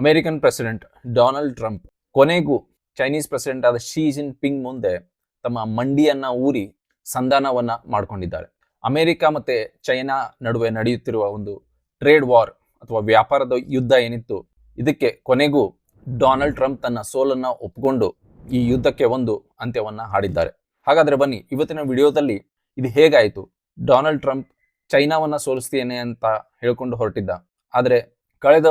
American president Donald Trump ಕೊನೆಗೂ Chinese president ಆದ Xi Jinping ಮುಂದೆ ತಮ್ಮ ಮಂಡಿಯನ್ನ ಊರಿ ಸಂಧಾನವನ್ನ ಮಾಡಿಕೊಂಡಿದ್ದಾರೆ. ಅಮೆರಿಕ ಮತ್ತೆ ಚೈನಾ ನಡುವೆ ನಡೆಯುತ್ತಿರುವ ಒಂದು ಟ್ರೇಡ್ ವಾರ್ ಅಥವಾ ವ್ಯಾಪಾರದ ಯುದ್ಧ ಏನಿತ್ತು, ಇದಕ್ಕೆ ಕೊನೆಗೂ ಡೊನಾಲ್ಡ್ ಟ್ರಂಪ್ ತನ್ನ ಸೋಲನ್ನ ಒಪ್ಪಿಕೊಂಡು ಈ ಯುದ್ಧಕ್ಕೆ ಒಂದು ಅಂತ್ಯವನ್ನ ಹಾಡಿದ್ದಾರೆ. ಹಾಗಾದ್ರೆ ಬನ್ನಿ, ಇವತ್ತಿನ ವಿಡಿಯೋದಲ್ಲಿ ಇದು ಹೇಗಾಯಿತು? ಡೊನಾಲ್ಡ್ ಟ್ರಂಪ್ ಚೈನಾವನ್ನ ಸೋಲಿಸ್ತೇನೆ ಅಂತ ಹೇಳ್ಕೊಂಡು ಹೊರಟಿದ್ದ. ಆದರೆ ಕಳೆದ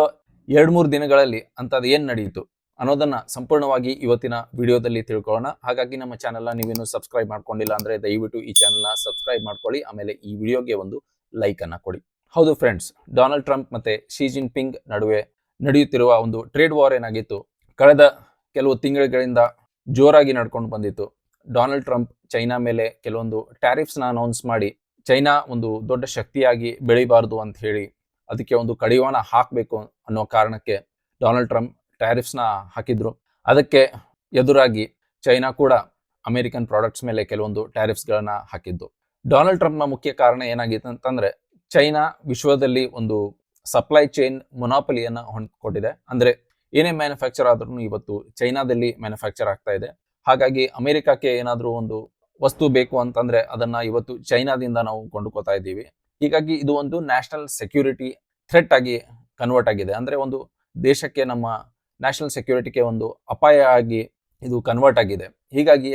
ಎರಡು ಮೂರು ದಿನಗಳಲ್ಲಿ ಅಂಥದ್ದು ಏನು ನಡೆಯಿತು ಅನ್ನೋದನ್ನ ಸಂಪೂರ್ಣವಾಗಿ ಇವತ್ತಿನ ವಿಡಿಯೋದಲ್ಲಿ ತಿಳ್ಕೊಳ್ಳೋಣ. ಹಾಗಾಗಿ ನಮ್ಮ ಚಾನೆಲ್ನ ನೀವೇನು ಸಬ್ಸ್ಕ್ರೈಬ್ ಮಾಡ್ಕೊಂಡಿಲ್ಲ ಅಂದ್ರೆ ದಯವಿಟ್ಟು ಈ ಚಾನೆಲ್ನ ಸಬ್ಸ್ಕ್ರೈಬ್ ಮಾಡ್ಕೊಳ್ಳಿ, ಆಮೇಲೆ ಈ ವಿಡಿಯೋಗೆ ಒಂದು ಲೈಕನ್ನು ಕೊಡಿ. ಹೌದು ಫ್ರೆಂಡ್ಸ್ ಡೊನಾಲ್ಡ್ ಟ್ರಂಪ್ ಮತ್ತೆ ಶಿ ಜಿನ್ ಪಿಂಗ್ ನಡುವೆ ನಡೆಯುತ್ತಿರುವ ಒಂದು ಟ್ರೇಡ್ ವಾರ್ ಏನಾಗಿತ್ತು, ಕಳೆದ ಕೆಲವು ತಿಂಗಳುಗಳಿಂದ ಜೋರಾಗಿ ನಡ್ಕೊಂಡು ಬಂದಿತ್ತು. ಡೊನಾಲ್ಡ್ ಟ್ರಂಪ್ ಚೈನಾ ಮೇಲೆ ಕೆಲವೊಂದು ಟ್ಯಾರಿಫ್ಸ್ನ ಅನೌನ್ಸ್ ಮಾಡಿ ಚೈನಾ ಒಂದು ದೊಡ್ಡ ಶಕ್ತಿಯಾಗಿ ಬೆಳಿಬಾರ್ದು ಅಂತ ಹೇಳಿ ಅದಕ್ಕೆ ಒಂದು ಕಡಿವಾಣ ಹಾಕಬೇಕು ಅನ್ನೋ ಕಾರಣಕ್ಕೆ ಡೊನಾಲ್ಡ್ ಟ್ರಂಪ್ ಟ್ಯಾರಿಫ್ಸ್ನ ಹಾಕಿದ್ರು. ಅದಕ್ಕೆ ಎದುರಾಗಿ ಚೈನಾ ಕೂಡ ಅಮೆರಿಕನ್ ಪ್ರಾಡಕ್ಟ್ಸ್ ಮೇಲೆ ಕೆಲವೊಂದು ಟ್ಯಾರಿಫ್ಸ್ಗಳನ್ನ ಹಾಕಿದ್ದು. ಡೊನಾಲ್ಡ್ ಟ್ರಂಪ್ನ ಮುಖ್ಯ ಕಾರಣ ಏನಾಗಿತ್ತು ಅಂತಂದ್ರೆ, ಚೈನಾ ವಿಶ್ವದಲ್ಲಿ ಒಂದು ಸಪ್ಲೈ ಚೈನ್ ಮೊನಾಪಲಿಯನ್ನು ಹೊಂದ್ಕೊಟ್ಟಿದೆ. ಅಂದ್ರೆ ಏನೇ ಮ್ಯಾನುಫ್ಯಾಕ್ಚರ್ ಆದ್ರೂ ಇವತ್ತು ಚೈನಾದಲ್ಲಿ ಮ್ಯಾನುಫ್ಯಾಕ್ಚರ್ ಆಗ್ತಾ ಇದೆ. ಹಾಗಾಗಿ ಅಮೆರಿಕಕ್ಕೆ ಏನಾದರೂ ಒಂದು ವಸ್ತು ಬೇಕು ಅಂತಂದ್ರೆ ಅದನ್ನ ಇವತ್ತು ಚೈನಾದಿಂದ ನಾವು ಕೊಂಡುಕೊತಾ ಇದ್ದೀವಿ. ಹೀಗಾಗಿ ಇದು ಒಂದು ನ್ಯಾಷನಲ್ ಸೆಕ್ಯೂರಿಟಿ ಥ್ರೆಟ್ ಆಗಿ ಕನ್ವರ್ಟ್ ಆಗಿದೆ. ಅಂದ್ರೆ ಒಂದು ದೇಶಕ್ಕೆ ನಮ್ಮ ನ್ಯಾಷನಲ್ ಸೆಕ್ಯೂರಿಟಿಗೆ ಒಂದು ಅಪಾಯ ಆಗಿ ಇದು ಕನ್ವರ್ಟ್ ಆಗಿದೆ. ಹೀಗಾಗಿ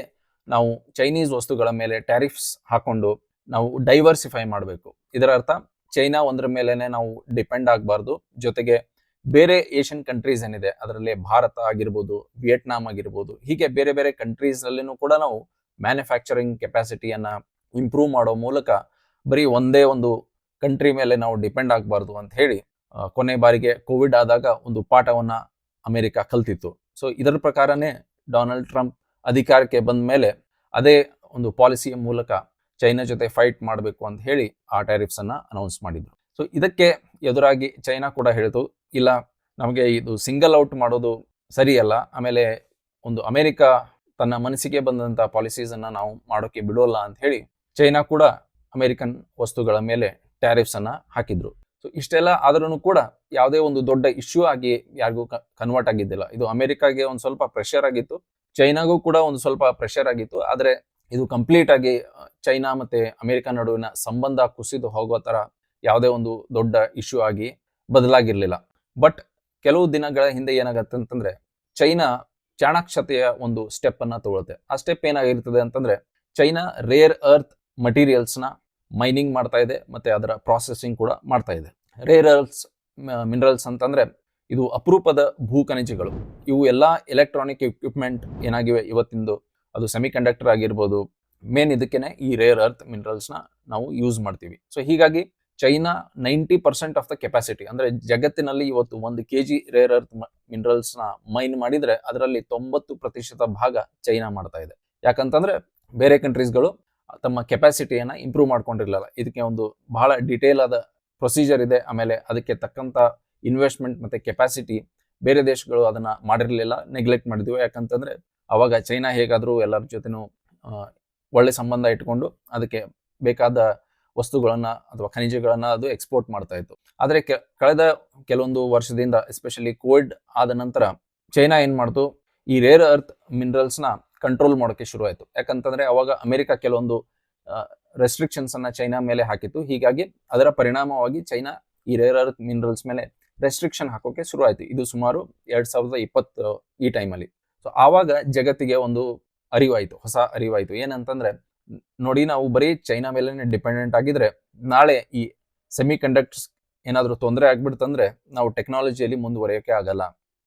ನಾವು ಚೈನೀಸ್ ವಸ್ತುಗಳ ಮೇಲೆ ಟ್ಯಾರಿಫ್ಸ್ ಹಾಕೊಂಡು ನಾವು ಡೈವರ್ಸಿಫೈ ಮಾಡಬೇಕು. ಇದರ ಅರ್ಥ ಚೈನಾ ಒಂದರ ಮೇಲೇ ನಾವು ಡಿಪೆಂಡ್ ಆಗಬಾರ್ದು. ಜೊತೆಗೆ ಬೇರೆ ಏಷ್ಯನ್ ಕಂಟ್ರೀಸ್ ಏನಿದೆ, ಅದರಲ್ಲಿ ಭಾರತ ಆಗಿರ್ಬೋದು ವಿಯೆಟ್ನಾಂ ಆಗಿರ್ಬೋದು, ಹೀಗೆ ಬೇರೆ ಬೇರೆ ಕಂಟ್ರೀಸ್ ಅಲ್ಲಿನೂ ಕೂಡ ನಾವು ಮ್ಯಾನುಫ್ಯಾಕ್ಚರಿಂಗ್ ಕೆಪಾಸಿಟಿಯನ್ನು ಇಂಪ್ರೂವ್ ಮಾಡೋ ಮೂಲಕ ಬರೀ ಒಂದೇ ಒಂದು ಕಂಟ್ರಿ ಮೇಲೆ ನಾವು ಡಿಪೆಂಡ್ ಆಗಬಾರ್ದು ಅಂತ ಹೇಳಿ ಕೊನೆ ಬಾರಿಗೆ ಕೋವಿಡ್ ಆದಾಗ ಒಂದು ಪಾಠವನ್ನು ಅಮೆರಿಕ ಕಲ್ತಿತ್ತು. ಸೊ ಇದರ ಪ್ರಕಾರನೇ ಡೊನಾಲ್ಡ್ ಟ್ರಂಪ್ ಅಧಿಕಾರಕ್ಕೆ ಬಂದ ಮೇಲೆ ಅದೇ ಒಂದು ಪಾಲಿಸಿಯ ಮೂಲಕ ಚೈನಾ ಜೊತೆ ಫೈಟ್ ಮಾಡಬೇಕು ಅಂತ ಹೇಳಿ ಆ ಟ್ಯಾರಿಫ್ಸ್ ಅನ್ನ ಅನೌನ್ಸ್ ಮಾಡಿದರು. ಸೊ ಇದಕ್ಕೆ ಎದುರಾಗಿ ಚೈನಾ ಕೂಡ ಹೇಳಿತು, ಇಲ್ಲ, ನಮಗೆ ಇದು ಸಿಂಗಲ್ ಔಟ್ ಮಾಡೋದು ಸರಿಯಲ್ಲ, ಆಮೇಲೆ ಒಂದು ಅಮೆರಿಕ ತನ್ನ ಮನಸ್ಸಿಗೆ ಬಂದಂಥ ಪಾಲಿಸೀಸನ್ನು ನಾವು ಮಾಡೋಕ್ಕೆ ಬಿಡೋಲ್ಲ ಅಂತ ಹೇಳಿ ಚೈನಾ ಕೂಡ ಅಮೆರಿಕನ್ ವಸ್ತುಗಳ ಮೇಲೆ ಟ್ಯಾರಿಫ್ಸ್ ಅನ್ನ ಹಾಕಿದ್ರು. ಸೊ ಇಷ್ಟೆಲ್ಲ ಆದ್ರೂ ಕೂಡ ಯಾವುದೇ ಒಂದು ದೊಡ್ಡ ಇಶ್ಯೂ ಆಗಿ ಯಾರಿಗೂ ಕನ್ವರ್ಟ್ ಆಗಿದ್ದಿಲ್ಲ. ಇದು ಅಮೆರಿಕಾಗೆ ಒಂದು ಸ್ವಲ್ಪ ಪ್ರೆಷರ್ ಆಗಿತ್ತು. ಚೈನಾಗೂ ಕೂಡ ಒಂದು ಸ್ವಲ್ಪ ಪ್ರೆಷರ್ ಆಗಿತ್ತು. ಆದ್ರೆ ಇದು ಕಂಪ್ಲೀಟ್ ಆಗಿ ಚೈನಾ ಮತ್ತೆ ಅಮೆರಿಕ ನಡುವಿನ ಸಂಬಂಧ ಕುಸಿದು ಹೋಗೋ ತರ ಯಾವುದೇ ಒಂದು ದೊಡ್ಡ ಇಶ್ಯೂ ಆಗಿ ಬದಲಾಗಿರ್ಲಿಲ್ಲ. ಬಟ್ ಕೆಲವು ದಿನಗಳ ಹಿಂದೆ ಏನಾಗತ್ತೆ ಅಂತಂದ್ರೆ, ಚೈನಾ ಚಾಣಾಕ್ಷತೆಯ ಒಂದು ಸ್ಟೆಪ್ ಅನ್ನ ತಗೊಳುತ್ತೆ. ಆ ಸ್ಟೆಪ್ ಏನಾಗಿರ್ತದೆ ಅಂತಂದ್ರೆ, ಚೈನಾ ರೇರ್ ಅರ್ತ್ ಮಟೀರಿಯಲ್ಸ್ನ ಮೈನಿಂಗ್ ಮಾಡ್ತಾ ಇದೆ, ಮತ್ತೆ ಅದರ ಪ್ರಾಸೆಸಿಂಗ್ ಕೂಡ ಮಾಡ್ತಾ ಇದೆ. ರೇರ್ ಅರ್ತ್ಸ್ ಮಿನರಲ್ಸ್ ಅಂತಂದ್ರೆ ಇದು ಅಪರೂಪದ ಭೂ ಖನಿಜಗಳು. ಇವು ಎಲ್ಲ ಎಲೆಕ್ಟ್ರಾನಿಕ್ ಎಕ್ವಿಪ್ಮೆಂಟ್ ಏನಾಗಿವೆ, ಇವತ್ತಿಂದು ಅದು ಸೆಮಿ ಕಂಡಕ್ಟರ್ ಆಗಿರ್ಬೋದು ಮೇನ್ ಇದಕ್ಕೇನೆ ಈ ರೇರ್ ಅರ್ತ್ ಮಿನರಲ್ಸ್ನ ನಾವು ಯೂಸ್ ಮಾಡ್ತೀವಿ. ಸೊ ಹೀಗಾಗಿ China ninety percent of the capacity ಅಂದ್ರೆ ಜಗತ್ತಿನಲ್ಲಿ ಇವತ್ತು ಒಂದು ಕೆ ಜಿ ರೇರ್ ಅರ್ತ್ ಮಿನರಲ್ಸ್ನ ಮೈನ್ ಮಾಡಿದ್ರೆ, ಅದರಲ್ಲಿ ತೊಂಬತ್ತು ಪ್ರತಿಶತ ಭಾಗ ಚೈನಾ ಮಾಡ್ತಾ ಇದೆ. ಯಾಕಂತಂದ್ರೆ ಬೇರೆ ಕಂಟ್ರೀಸ್ಗಳು ತಮ್ಮ ಕೆಪಾಸಿಟಿಯನ್ನು ಇಂಪ್ರೂವ್ ಮಾಡ್ಕೊಂಡಿರಲಿಲ್ಲ. ಇದಕ್ಕೆ ಒಂದು ಬಹಳ ಡಿಟೇಲ್ ಆದ ಪ್ರೊಸೀಜರ್ ಇದೆ. ಆಮೇಲೆ ಅದಕ್ಕೆ ತಕ್ಕಂಥ ಇನ್ವೆಸ್ಟ್ಮೆಂಟ್ ಮತ್ತು ಕೆಪಾಸಿಟಿ ಬೇರೆ ದೇಶಗಳು ಅದನ್ನು ಮಾಡಿರಲಿಲ್ಲ ನೆಗ್ಲೆಕ್ಟ್ ಮಾಡಿದ್ವಿ. ಯಾಕಂತಂದರೆ ಅವಾಗ ಚೈನಾ ಹೇಗಾದರೂ ಎಲ್ಲರ ಜೊತೆನೂ ಒಳ್ಳೆ ಸಂಬಂಧ ಇಟ್ಕೊಂಡು ಅದಕ್ಕೆ ಬೇಕಾದ ವಸ್ತುಗಳನ್ನು ಅಥವಾ ಖನಿಜಗಳನ್ನು ಅದು ಎಕ್ಸ್ಪೋರ್ಟ್ ಮಾಡ್ತಾ ಇತ್ತು. ಆದರೆ ಕಳೆದ ಕೆಲವೊಂದು ವರ್ಷದಿಂದ ಎಸ್ಪೆಷಲಿ ಕೋವಿಡ್ ಆದ ನಂತರ, ಚೈನಾ ಏನು ಮಾಡ್ತು? ಈ ರೇರ್ ಅರ್ತ್ ಮಿನರಲ್ಸ್ನ ಕಂಟ್ರೋಲ್ ಮಾಡೋಕೆ ಶುರು ಆಯ್ತು ಯಾಕಂತಂದ್ರೆ ಅವಾಗ ಅಮೆರಿಕ ಕೆಲವೊಂದು ರೆಸ್ಟ್ರಿಕ್ಷನ್ಸ್ ಅನ್ನ ಚೈನಾ ಮೇಲೆ ಹಾಕಿತ್ತು. ಹೀಗಾಗಿ ಅದರ ಪರಿಣಾಮವಾಗಿ ಚೈನಾ ಈ ರೇರ್ ಅರ್ತ್ ಮಿನರಲ್ಸ್ ಮೇಲೆ ರೆಸ್ಟ್ರಿಕ್ಷನ್ ಹಾಕೋಕೆ ಶುರು ಆಯ್ತು ಇದು ಸುಮಾರು ಎರಡ್ ಸಾವಿರದ ಇಪ್ಪತ್ತು, ಈ ಟೈಮಲ್ಲಿ ಸೊ ಆವಾಗ ಜಗತ್ತಿಗೆ ಒಂದು ಅರಿವಾಯಿತು, ಹೊಸ ಅರಿವಾಯ್ತು. ಏನಂತಂದ್ರೆ, ನೋಡಿ ನಾವು ಬರೀ ಚೈನಾ ಮೇಲೆ ಡಿಪೆಂಡೆಂಟ್ ಆಗಿದ್ರೆ ನಾಳೆ ಈ ಸೆಮಿ ಕಂಡಕ್ಟರ್ಸ್ ಏನಾದರೂ ತೊಂದರೆ ಆಗ್ಬಿಡ್ತಂದ್ರೆ ನಾವು ಟೆಕ್ನಾಲಜಿಯಲ್ಲಿ ಮುಂದುವರಿಯೋಕೆ ಆಗಲ್ಲ.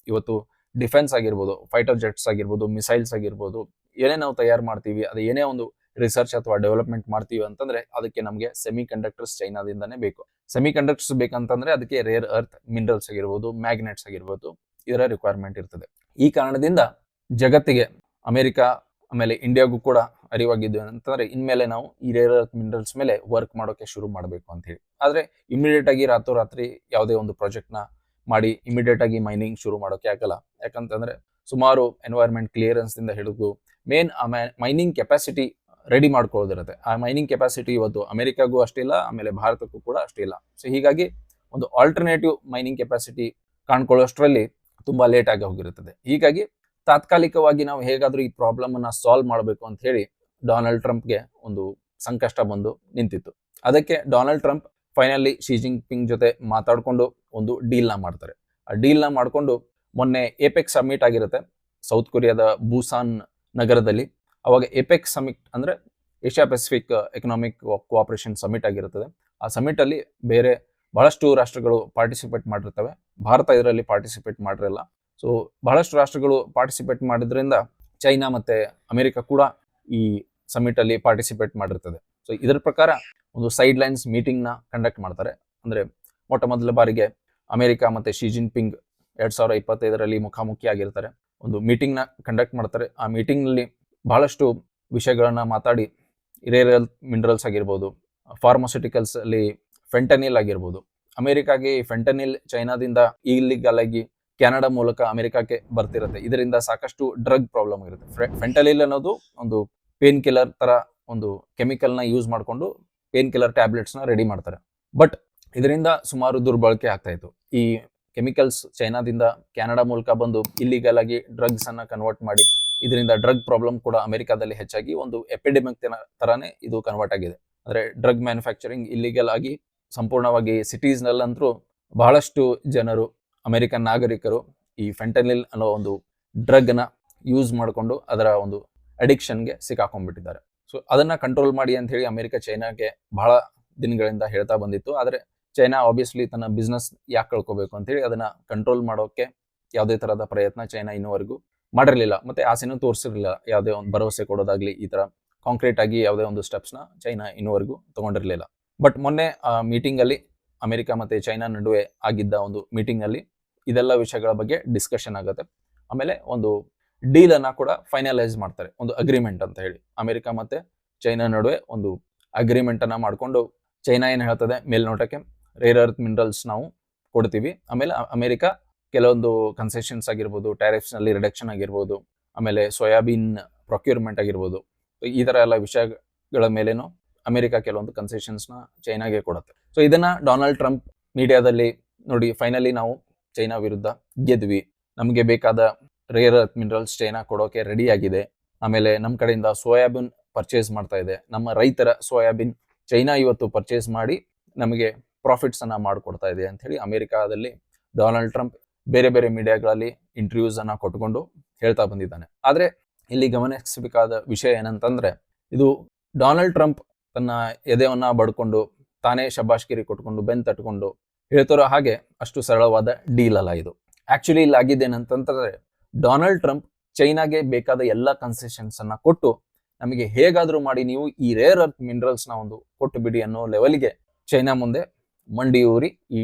ಇವತ್ತು ಡಿಫೆನ್ಸ್ ಆಗಿರ್ಬೋದು ಫೈಟರ್ ಜೆಟ್ಸ್ ಆಗಿರ್ಬೋದು ಮಿಸೈಲ್ಸ್ ಆಗಿರ್ಬೋದು, ಏನೇ ನಾವು ತಯಾರು ಮಾಡ್ತೀವಿ, ಅದು ಏನೇ ಒಂದು ರಿಸರ್ಚ್ ಅಥವಾ ಡೆವಲಪ್ಮೆಂಟ್ ಮಾಡ್ತೀವಿ ಅಂತಂದ್ರೆ ಅದಕ್ಕೆ ನಮಗೆ ಸೆಮಿ ಕಂಡಕ್ಟರ್ಸ್ ಚೈನಾದಿಂದಾನೇ ಬೇಕು. ಸೆಮಿ ಕಂಡಕ್ಟರ್ಸ್ ಬೇಕಂತಂದ್ರೆ ಅದಕ್ಕೆ ರೇರ್ ಅರ್ತ್ ಮಿನರಲ್ಸ್ ಆಗಿರ್ಬೋದು ಮ್ಯಾಗ್ನೆಟ್ಸ್ ಆಗಿರ್ಬೋದು, ಇದರ ರಿಕ್ವೈರ್ಮೆಂಟ್ ಇರ್ತದೆ. ಈ ಕಾರಣದಿಂದ ಜಗತ್ತಿಗೆ, ಅಮೆರಿಕ, ಆಮೇಲೆ ಇಂಡಿಯಾಗೂ ಕೂಡ ಅರಿವಾಗಿದ್ದು ಅಂತಂದ್ರೆ ಇನ್ಮೇಲೆ ನಾವು ಈ ರೇರ್ ಅರ್ತ್ ಮಿನರಲ್ಸ್ ಮೇಲೆ ವರ್ಕ್ ಮಾಡೋಕೆ ಶುರು ಮಾಡಬೇಕು ಅಂತ ಹೇಳಿ. ಆದ್ರೆ ಇಮಿಡಿಯೇಟ್ ಆಗಿ ರಾತ್ರೋರಾತ್ರಿ ಯಾವುದೇ ಒಂದು ಪ್ರಾಜೆಕ್ಟ್ನ ಮಾಡಿ ಇಮಿಡಿಯೇಟ್ ಆಗಿ ಮೈನಿಂಗ್ ಶುರು ಮಾಡೋಕೆ ಆಗಲ್ಲ. ಯಾಕಂತಂದ್ರೆ ಸುಮಾರು ಎನ್ವೈರ್ಮೆಂಟ್ ಕ್ಲಿಯರೆನ್ಸ್ ಇಂದ ಹಿಡಿದು ಮೇನ್ ಮೈನಿಂಗ್ ಕೆಪಾಸಿಟಿ ರೆಡಿ ಮಾಡ್ಕೊಳ್ಳೋದಿರುತ್ತೆ. ಆ ಮೈನಿಂಗ್ ಕೆಪಾಸಿಟಿ ಇವತ್ತು ಅಮೆರಿಕಾಗೂ ಅಷ್ಟಿಲ್ಲ ಆಮೇಲೆ ಭಾರತಕ್ಕೂ ಕೂಡ ಅಷ್ಟಿಲ್ಲ ಸೊ ಹೀಗಾಗಿ ಒಂದು ಆಲ್ಟರ್ನೇಟಿವ್ ಮೈನಿಂಗ್ ಕೆಪಾಸಿಟಿ ಕಾಣ್ಕೊಳ್ಳೋಷ್ಟರಲ್ಲಿ ತುಂಬಾ ಲೇಟ್ ಆಗಿ ಹೋಗಿರುತ್ತದೆ. ಹೀಗಾಗಿ ತಾತ್ಕಾಲಿಕವಾಗಿ ನಾವು ಹೇಗಾದರೂ ಈ ಪ್ರಾಬ್ಲಮ್ ಅನ್ನ ಸಾಲ್ವ್ ಮಾಡಬೇಕು ಅಂತ ಹೇಳಿ ಡೊನಾಲ್ಡ್ ಟ್ರಂಪ್ಗೆ ಒಂದು ಸಂಕಷ್ಟ ಬಂದು ನಿಂತಿತ್ತು. ಅದಕ್ಕೆ Donald Trump finally Xi Jinping ಜೊತೆ ಮಾತಾಡಿಕೊಂಡು ಒಂದು ಡೀಲ್ನ ಮಾಡ್ತಾರೆ. ಆ ಡೀಲ್ನ ಮಾಡಿಕೊಂಡು ಮೊನ್ನೆ ಎಪೆಕ್ ಸಮಿಟ್ ಆಗಿರುತ್ತೆ ಸೌತ್ ಕೊರಿಯಾದ ಬೂಸಾನ್ ನಗರದಲ್ಲಿ. ಅವಾಗ ಎಪೆಕ್ ಸಮಿಟ್ ಅಂದರೆ Asia Pacific economic cooperation summit ಆಗಿರುತ್ತದೆ. ಆ ಸಮಿಟಲ್ಲಿ ಬೇರೆ ಬಹಳಷ್ಟು ರಾಷ್ಟ್ರಗಳು ಪಾರ್ಟಿಸಿಪೇಟ್ ಮಾಡಿರ್ತವೆ. ಭಾರತ ಇದರಲ್ಲಿ ಪಾರ್ಟಿಸಿಪೇಟ್ ಮಾಡಿರಲ್ಲ. ಸೊ ಬಹಳಷ್ಟು ರಾಷ್ಟ್ರಗಳು ಪಾರ್ಟಿಸಿಪೇಟ್ ಮಾಡಿದ್ರಿಂದ ಚೈನಾ ಮತ್ತು ಅಮೆರಿಕ ಕೂಡ ಈ ಸಮಿಟಲ್ಲಿ ಪಾರ್ಟಿಸಿಪೇಟ್ ಮಾಡಿರ್ತದೆ. ಸೊ ಇದರ ಪ್ರಕಾರ ಒಂದು ಸೈಡ್ ಲೈನ್ಸ್ ಮೀಟಿಂಗ್ನ ಕಂಡಕ್ಟ್ ಮಾಡ್ತಾರೆ. ಅಂದರೆ ಮೊಟ್ಟ ಮೊದಲ ಬಾರಿಗೆ ಅಮೆರಿಕ ಮತ್ತೆ ಶಿ ಜಿನ್ಪಿಂಗ್ ಎರಡು ಸಾವಿರ ಇಪ್ಪತ್ತೈದರಲ್ಲಿ ಮುಖಾಮುಖಿ ಆಗಿರ್ತಾರೆ ಒಂದು ಮೀಟಿಂಗ್ನ ಕಂಡಕ್ಟ್ ಮಾಡ್ತಾರೆ. ಆ ಮೀಟಿಂಗ್ನಲ್ಲಿ ಬಹಳಷ್ಟು ವಿಷಯಗಳನ್ನ ಮಾತಾಡಿ ಇರೇರಿಯಲ್ ಮಿನರಲ್ಸ್ ಆಗಿರ್ಬೋದು ಫಾರ್ಮಸ್ಯೂಟಿಕಲ್ಸ್ ಅಲ್ಲಿ ಫೆಂಟನಿಲ್ ಆಗಿರ್ಬೋದು. ಅಮೆರಿಕಾಗೆ ಫೆಂಟನಿಲ್ ಚೈನಾದಿಂದ ಇಲ್ಲಿಗಲ್ ಕೆನಡಾ ಮೂಲಕ ಅಮೆರಿಕಕ್ಕೆ ಬರ್ತಿರುತ್ತೆ. ಇದರಿಂದ ಸಾಕಷ್ಟು ಡ್ರಗ್ ಪ್ರಾಬ್ಲಮ್ ಇರುತ್ತೆ. ಫೆಂಟನಿಲ್ ಅನ್ನೋದು ಒಂದು ಪೇನ್ ಕಿಲ್ಲರ್ ತರ ಒಂದು ಕೆಮಿಕಲ್ನ ಯೂಸ್ ಮಾಡಿಕೊಂಡು ಪೇನ್ ಕಿಲ್ಲರ್ ಟ್ಯಾಬ್ಲೆಟ್ಸ್ನ ರೆಡಿ ಮಾಡ್ತಾರೆ. ಬಟ್ ಇದರಿಂದ ಸುಮಾರು ದುರ್ಬಳಕೆ ಆಗ್ತಾಯಿತ್ತು ಈ ಕೆಮಿಕಲ್ಸ್ ಚೈನಾದಿಂದ ಕೆನಡಾ ಮೂಲಕ ಬಂದು ಇಲ್ಲಿಗಲ್ ಆಗಿ ಡ್ರಗ್ಸ್ ಅನ್ನ ಕನ್ವರ್ಟ್ ಮಾಡಿ, ಇದರಿಂದ ಡ್ರಗ್ ಪ್ರಾಬ್ಲಮ್ ಕೂಡ ಅಮೆರಿಕಾದಲ್ಲಿ ಹೆಚ್ಚಾಗಿ ಒಂದು ಎಪಿಡೆಮಿಕ್ ತರಾನೇ ಇದು ಕನ್ವರ್ಟ್ ಆಗಿದೆ. ಅಂದ್ರೆ ಡ್ರಗ್ ಮ್ಯಾನುಫ್ಯಾಕ್ಚರಿಂಗ್ ಇಲ್ಲಿಗಲ್ ಆಗಿ ಸಂಪೂರ್ಣವಾಗಿ ಸಿಟೀಸ್ನಲ್ಲಂತೂ ಬಹಳಷ್ಟು ಜನರು, ಅಮೆರಿಕನ್ ನಾಗರಿಕರು ಈ ಫೆಂಟನಿಲ್ ಅನ್ನೋ ಒಂದು ಡ್ರಗ್ನ ಯೂಸ್ ಮಾಡಿಕೊಂಡು ಅದರ ಒಂದು ಅಡಿಕ್ಷನ್ಗೆ ಸಿಕ್ಕಾಕೊಂಡ್ಬಿಟ್ಟಿದ್ದಾರೆ. ಸೊ ಅದನ್ನ ಕಂಟ್ರೋಲ್ ಮಾಡಿ ಅಂತ ಹೇಳಿ ಅಮೆರಿಕ, ಚೈನಾಗೆ ಬಹಳ ದಿನಗಳಿಂದ ಹೇಳ್ತಾ ಬಂದಿತ್ತು. ಆದ್ರೆ ಚೈನಾ ಆಬ್ವಿಯಸ್ಲಿ ತನ್ನ ಬಿಸ್ನೆಸ್ ಯಾಕೆ ಕಳ್ಕೋಬೇಕು ಅಂತ ಹೇಳಿ ಅದನ್ನ ಕಂಟ್ರೋಲ್ ಮಾಡೋಕೆ ಯಾವುದೇ ತರಹದ ಪ್ರಯತ್ನ ಚೈನಾ ಇನ್ನೂವರೆಗೂ ಮಾಡಿರಲಿಲ್ಲ. ಮತ್ತೆ ಆಸೆನೂ ತೋರಿಸಿರಲಿಲ್ಲ. ಯಾವುದೇ ಒಂದು ಭರವಸೆ ಕೊಡೋದಾಗ್ಲಿ ಈ ತರ ಕಾಂಕ್ರೀಟ್ ಆಗಿ ಯಾವುದೇ ಒಂದು ಸ್ಟೆಪ್ಸ್ನ ಚೈನಾ ಇನ್ನೂವರೆಗೂ ತಗೊಂಡಿರಲಿಲ್ಲ. ಬಟ್ ಮೊನ್ನೆ ಮೀಟಿಂಗ್ ಅಲ್ಲಿ ಅಮೆರಿಕ ಮತ್ತೆ ಚೈನಾ ನಡುವೆ ಆಗಿದ್ದ ಒಂದು ಮೀಟಿಂಗ್ ಅಲ್ಲಿ ಇದೆಲ್ಲ ವಿಷಯಗಳ ಬಗ್ಗೆ ಡಿಸ್ಕಷನ್ ಆಗುತ್ತೆ. ಆಮೇಲೆ ಒಂದು ಡೀಲ್ ಅನ್ನ ಕೂಡ ಫೈನಲೈಸ್ ಮಾಡ್ತಾರೆ. ಒಂದು ಅಗ್ರಿಮೆಂಟ್ ಅಂತ ಹೇಳಿ. ಅಮೆರಿಕ ಮತ್ತೆ ಚೈನಾ ನಡುವೆ ಒಂದು ಅಗ್ರಿಮೆಂಟ್ ಅನ್ನ ಮಾಡಿಕೊಂಡು ಚೈನಾ ಏನ್ ಹೇಳ್ತದೆ ಮೇಲ್ನೋಟಕ್ಕೆ ರೇರ್ ಅರ್ತ್ ಮಿನರಲ್ಸ್ ನಾವು ಕೊಡ್ತೀವಿ. ಆಮೇಲೆ ಅಮೆರಿಕ ಕೆಲವೊಂದು ಕನ್ಸೆಷನ್ಸ್ ಆಗಿರ್ಬೋದು ಟ್ಯಾರಿಫ್ಸ್ನಲ್ಲಿ ರಿಡಕ್ಷನ್ ಆಗಿರ್ಬೋದು, ಆಮೇಲೆ ಸೋಯಾಬೀನ್ ಪ್ರೊಕ್ಯೂರ್ಮೆಂಟ್ ಆಗಿರ್ಬೋದು. ಈ ಥರ ಎಲ್ಲ ವಿಷಯಗಳ ಮೇಲೇನು ಅಮೆರಿಕ ಕೆಲವೊಂದು ಕನ್ಸೆಷನ್ಸ್ನ ಚೈನಾಗೆ ಕೊಡುತ್ತೆ. ಸೊ ಇದನ್ನ ಡೊನಾಲ್ಡ್ ಟ್ರಂಪ್ ಮೀಡಿಯಾದಲ್ಲಿ ನೋಡಿ ಫೈನಲಿ ನಾವು ಚೈನಾ ವಿರುದ್ಧ ಗೆದ್ವಿ. ನಮಗೆ ಬೇಕಾದ ರೇರ್ ಅರ್ತ್ ಮಿನರಲ್ಸ್ ಚೈನಾ ಕೊಡೋಕೆ ರೆಡಿ ಆಗಿದೆ. ಆಮೇಲೆ ನಮ್ಮ ಕಡೆಯಿಂದ ಸೋಯಾಬೀನ್ ಪರ್ಚೇಸ್ ಮಾಡ್ತಾ ಇದೆ. ನಮ್ಮ ರೈತರ ಸೋಯಾಬೀನ್ ಚೈನಾ ಇವತ್ತು ಪರ್ಚೇಸ್ ಮಾಡಿ ನಮಗೆ ಪ್ರಾಫಿಟ್ಸ್ ಅನ್ನ ಮಾಡಿಕೊಡ್ತಾ ಇದೆ ಅಂತ ಹೇಳಿ ಅಮೆರಿಕಾದಲ್ಲಿ ಡೊನಾಲ್ಡ್ ಟ್ರಂಪ್ ಬೇರೆ ಬೇರೆ ಮೀಡಿಯಾಗಳಲ್ಲಿ ಇಂಟರ್ವ್ಯೂಸ್ ಅನ್ನ ಕೊಟ್ಕೊಂಡು ಹೇಳ್ತಾ ಬಂದಿದ್ದಾನೆ. ಆದ್ರೆ ಇಲ್ಲಿ ಗಮನಿಸಬೇಕಾದ ವಿಷಯ ಏನಂತಂದ್ರೆ, ಇದು ಡೊನಾಲ್ಡ್ ಟ್ರಂಪ್ ತನ್ನ ಎದೆಯನ್ನ ಬಡ್ಕೊಂಡು ತಾನೇ ಶಬಾಷ್ಗಿರಿ ಕೊಟ್ಕೊಂಡು, ಬೆನ್ ತಟ್ಕೊಂಡು ಹೇಳ್ತಿರೋ ಹಾಗೆ ಅಷ್ಟು ಸರಳವಾದ ಡೀಲ್ ಅಲ್ಲ ಇದು. ಆಕ್ಚುಲಿ ಇಲ್ಲಿ ಆಗಿದ್ದೇನಂತಂದ್ರೆ ಡೊನಾಲ್ಡ್ ಟ್ರಂಪ್ ಚೈನಾಗೆ ಬೇಕಾದ ಎಲ್ಲ ಕನ್ಸೆಷನ್ಸ್ ಅನ್ನ ಕೊಟ್ಟು ನಮಗೆ ಹೇಗಾದರೂ ಮಾಡಿ ನೀವು ಈ ರೇರ್ ಅರ್ತ್ ಮಿನರಲ್ಸ್ನ ಒಂದು ಕೊಟ್ಟು ಬಿಡಿ ಅನ್ನೋ ಲೆವೆಲ್ಗೆ ಚೈನಾ ಮುಂದೆ ಮಂಡಿಯೂರಿ ಈ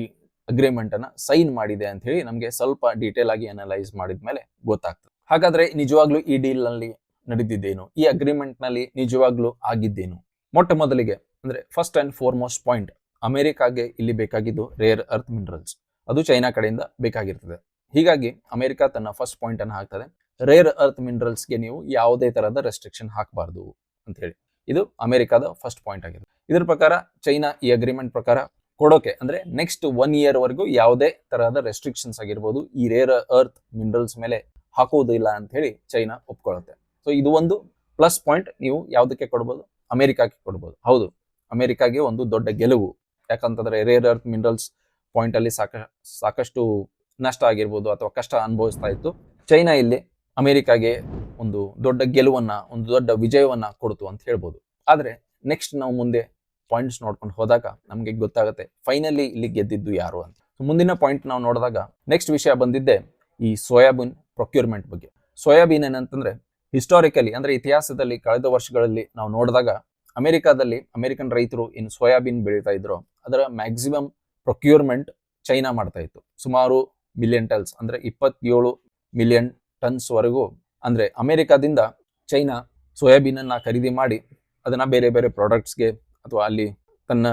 ಅಗ್ರಿಮೆಂಟ್ ಅನ್ನ ಸೈನ್ ಮಾಡಿದೆ ಅಂತ ಹೇಳಿ ನಮಗೆ ಸ್ವಲ್ಪ ಡೀಟೇಲ್ ಆಗಿ ಅನಲೈಸ್ ಮಾಡಿದ ಮೇಲೆ ಗೊತ್ತಾಗ್ತದೆ. ಹಾಗಾದ್ರೆ ನಿಜವಾಗ್ಲೂ ಈ ಡೀಲ್ನಲ್ಲಿ ನಡೆದಿದ್ದೇನು ಈ ಅಗ್ರಿಮೆಂಟ್ನಲ್ಲಿ ನಿಜವಾಗ್ಲೂ ಆಗಿದ್ದೇನು? ಮೊಟ್ಟ ಮೊದಲಿಗೆ ಅಂದ್ರೆ ಫಸ್ಟ್ ಅಂಡ್ ಫೋರ್ಮೋಸ್ಟ್ ಪಾಯಿಂಟ್ ಅಮೆರಿಕಾಗೆ ಇಲ್ಲಿ ಬೇಕಾಗಿದ್ದು ರೇರ್ ಅರ್ತ್ ಮಿನರಲ್ಸ್ ಅದು ಚೈನಾ ಕಡೆಯಿಂದ ಬೇಕಾಗಿರ್ತದೆ. ಹೀಗಾಗಿ ಅಮೆರಿಕಾ ತನ್ನ ಫಸ್ಟ್ ಪಾಯಿಂಟ್ ಅನ್ನು ಹಾಕ್ತದೆ. ರೇರ್ ಅರ್ತ್ ಮಿನರಲ್ಸ್ಗೆ ನೀವು ಯಾವುದೇ ತರಹದ ರೆಸ್ಟ್ರಿಕ್ಷನ್ ಹಾಕಬಾರ್ದು ಅಂತ ಹೇಳಿ. ಇದು ಅಮೆರಿಕದ ಫಸ್ಟ್ ಪಾಯಿಂಟ್ ಆಗಿದೆ. ಇದ್ರ ಪ್ರಕಾರ ಚೈನಾ ಈ ಅಗ್ರಿಮೆಂಟ್ ಪ್ರಕಾರ ಕೊಡೋಕೆ, ಅಂದ್ರೆ ನೆಕ್ಸ್ಟ್ ಒನ್ ಇಯರ್ ವರೆಗೂ ಯಾವುದೇ ತರಹದ ರೆಸ್ಟ್ರಿಕ್ಷನ್ಸ್ ಆಗಿರ್ಬೋದು, ಈ ರೇರ್ ಅರ್ತ್ ಮಿನರಲ್ಸ್ ಮೇಲೆ ಹಾಕುವುದಿಲ್ಲ ಅಂತ ಹೇಳಿ ಚೈನಾ ಒಪ್ಕೊಳ್ಳುತ್ತೆ. ಸೊ ಇದು ಒಂದು ಪ್ಲಸ್ ಪಾಯಿಂಟ್ ನೀವು ಯಾವುದಕ್ಕೆ ಕೊಡ್ಬೋದು? ಅಮೆರಿಕಾಗೆ ಕೊಡ್ಬೋದು. ಹೌದು, ಅಮೆರಿಕಾಗೆ ಒಂದು ದೊಡ್ಡ ಗೆಲುವು. ಯಾಕಂತಂದ್ರೆ ರೇರ್ ಅರ್ತ್ ಮಿನರಲ್ಸ್ ಪಾಯಿಂಟ್ ಅಲ್ಲಿ ಸಾಕ, ಸಾಕಷ್ಟು ನಷ್ಟ ಆಗಿರ್ಬೋದು ಅಥವಾ ಕಷ್ಟ ಅನುಭವಿಸ್ತಾ ಇತ್ತು. ಚೈನಾ ಇಲ್ಲಿ ಅಮೆರಿಕಾಗೆ ಒಂದು ದೊಡ್ಡ ಗೆಲುವನ್ನ, ಒಂದು ದೊಡ್ಡ ವಿಜಯವನ್ನ ಕೊಡ್ತು ಅಂತ ಹೇಳ್ಬೋದು. ಆದ್ರೆ ನೆಕ್ಸ್ಟ್ ನಾವು ಮುಂದೆ ಪಾಯಿಂಟ್ಸ್ ನೋಡ್ಕೊಂಡು ಹೋದಾಗ ನಮಗೆ ಗೊತ್ತಾಗುತ್ತೆ ಫೈನಲಿ ಇಲ್ಲಿ ಗೆದ್ದಿದ್ದು ಯಾರು ಅಂತ. ಮುಂದಿನ ಪಾಯಿಂಟ್ ನಾವು ನೋಡಿದಾಗ ನೆಕ್ಸ್ಟ್ ವಿಷಯ ಬಂದಿದ್ದೆ ಈ ಸೋಯಾಬೀನ್ ಪ್ರೊಕ್ಯೂರ್ಮೆಂಟ್ ಬಗ್ಗೆ. ಸೋಯಾಬೀನ್ ಏನಂತಂದ್ರೆ ಹಿಸ್ಟಾರಿಕಲಿ ಅಂದ್ರೆ ಇತಿಹಾಸದಲ್ಲಿ ಕಳೆದ ವರ್ಷಗಳಲ್ಲಿ ನಾವು ನೋಡಿದಾಗ ಅಮೆರಿಕಾದಲ್ಲಿ ಅಮೆರಿಕನ್ ರೈತರು ಏನು ಸೋಯಾಬೀನ್ ಬೆಳೀತಾ ಇದ್ರು. ಅದರ ಮ್ಯಾಕ್ಸಿಮಮ್ ಪ್ರೊಕ್ಯೂರ್ಮೆಂಟ್ ಚೈನಾ ಮಾಡ್ತಾ ಇತ್ತು. ಸುಮಾರು ಮಿಲಿಯನ್ ಟನ್ಸ್ ಅಂದ್ರೆ ಇಪ್ಪತ್ತೇಳು ಮಿಲಿಯನ್ ಟನ್ಸ್ ವರೆಗೂ ಅಂದ್ರೆ ಅಮೆರಿಕಾದಿಂದ ಚೈನಾ ಸೋಯಾಬೀನ್ ಅನ್ನ ಖರೀದಿ ಮಾಡಿ ಅದನ್ನ ಬೇರೆ ಬೇರೆ ಪ್ರಾಡಕ್ಟ್ಸ್ಗೆ ಅಥವಾ ಅಲ್ಲಿ ತನ್ನ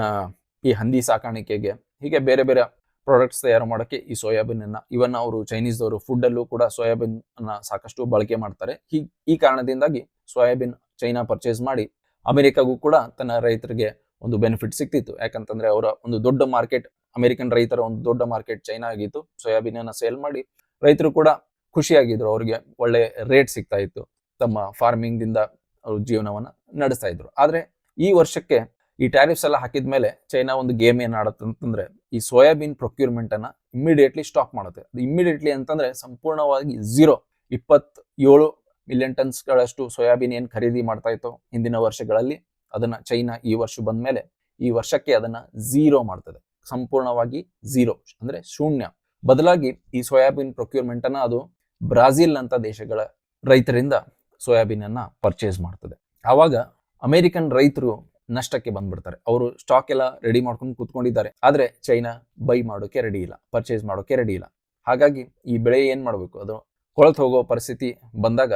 ಈ ಹಂದಿ ಸಾಕಾಣಿಕೆಗೆ ಹೀಗೆ ಬೇರೆ ಬೇರೆ ಪ್ರಾಡಕ್ಟ್ಸ್ ತಯಾರು ಮಾಡೋಕ್ಕೆ ಈ ಸೋಯಾಬೀನ್ ಅನ್ನ ಇವನ್ ಅವರು ಚೈನೀಸ್ ಅವರು ಫುಡ್ ಅಲ್ಲೂ ಕೂಡ ಸೋಯಾಬೀನ್ ಅನ್ನ ಸಾಕಷ್ಟು ಬಳಕೆ ಮಾಡ್ತಾರೆ. ಹೀ, ಈ ಕಾರಣದಿಂದಾಗಿ ಸೋಯಾಬೀನ್ ಚೈನಾ ಪರ್ಚೇಸ್ ಮಾಡಿ ಅಮೆರಿಕಾಗೂ ಕೂಡ ತನ್ನ ರೈತರಿಗೆ ಒಂದು ಬೆನಿಫಿಟ್ ಸಿಕ್ತಿತ್ತು. ಯಾಕಂತಂದ್ರೆ ಅವರ ಒಂದು ದೊಡ್ಡ ಮಾರ್ಕೆಟ್ ಅಮೆರಿಕನ್ ರೈತರ ಒಂದು ದೊಡ್ಡ ಮಾರ್ಕೆಟ್ ಚೈನಾ ಆಗಿತ್ತು. ಸೋಯಾಬೀನ್ ಅನ್ನ ಸೇಲ್ ಮಾಡಿ ರೈತರು ಕೂಡ ಖುಷಿಯಾಗಿದ್ರು. ಅವರಿಗೆ ಒಳ್ಳೆ ರೇಟ್ ಸಿಗ್ತಾ ಇತ್ತು. ತಮ್ಮ ಫಾರ್ಮಿಂಗ್ ದಿಂದ ಜೀವನವನ್ನು ಜೀವನವನ್ನ ನಡೆಸ್ತಾ ಇದ್ರು. ಆದ್ರೆ ಈ ವರ್ಷಕ್ಕೆ ಈ ಟ್ಯಾರಿಫ್ಸ್ ಎಲ್ಲ ಹಾಕಿದ ಮೇಲೆ ಚೈನಾ ಒಂದು ಗೇಮ್ ಏನು ಆಡುತ್ತೆ ಅಂತಂದ್ರೆ ಈ ಸೋಯಾಬೀನ್ ಪ್ರೊಕ್ಯೂರ್ಮೆಂಟ್ ಅನ್ನ ಇಮಿಡಿಯೇಟ್ಲಿ ಸ್ಟಾಪ್ ಮಾಡುತ್ತೆ. ಅದು ಇಮಿಡಿಯೇಟ್ಲಿ ಅಂತಂದ್ರೆ ಸಂಪೂರ್ಣವಾಗಿ ಝೀರೋ ಇಪ್ಪತ್ತೇಳು ಮಿಲಿಯನ್ ಟನ್ಸ್ಗಳಷ್ಟು ಸೋಯಾಬೀನ್ ಏನ್ ಖರೀದಿ ಮಾಡ್ತಾ ಇತ್ತು ಹಿಂದಿನ ವರ್ಷಗಳಲ್ಲಿ, ಅದನ್ನ ಚೈನಾ ಈ ವರ್ಷ ಬಂದ ಮೇಲೆ ಈ ವರ್ಷಕ್ಕೆ ಅದನ್ನ ಝೀರೋ ಮಾಡ್ತದೆ. ಸಂಪೂರ್ಣವಾಗಿ ಝೀರೋ ಅಂದ್ರೆ ಶೂನ್ಯ. ಬದಲಾಗಿ ಈ ಸೋಯಾಬೀನ್ ಪ್ರೊಕ್ಯೂರ್ಮೆಂಟ್ ಅನ್ನ ಅದು ಬ್ರಾಜಿಲ್ ಅಂತ ದೇಶಗಳ ರೈತರಿಂದ ಸೋಯಾಬೀನ್ ಅನ್ನ ಪರ್ಚೇಸ್ ಮಾಡ್ತದೆ. ಆವಾಗ ಅಮೆರಿಕನ್ ರೈತರು ನಷ್ಟಕ್ಕೆ ಬಂದ್ಬಿಡ್ತಾರೆ. ಅವರು ಸ್ಟಾಕ್ ಎಲ್ಲ ರೆಡಿ ಮಾಡ್ಕೊಂಡು ಕೂತ್ಕೊಂಡಿದ್ದಾರೆ. ಆದರೆ ಚೈನಾ ಬೈ ಮಾಡೋಕೆ ರೆಡಿ ಇಲ್ಲ ಪರ್ಚೇಸ್ ಮಾಡೋಕೆ ರೆಡಿ ಇಲ್ಲ. ಹಾಗಾಗಿ ಈ ಬೆಳೆ ಏನು ಮಾಡಬೇಕು? ಅದು ಕೊಳತು ಹೋಗೋ ಪರಿಸ್ಥಿತಿ ಬಂದಾಗ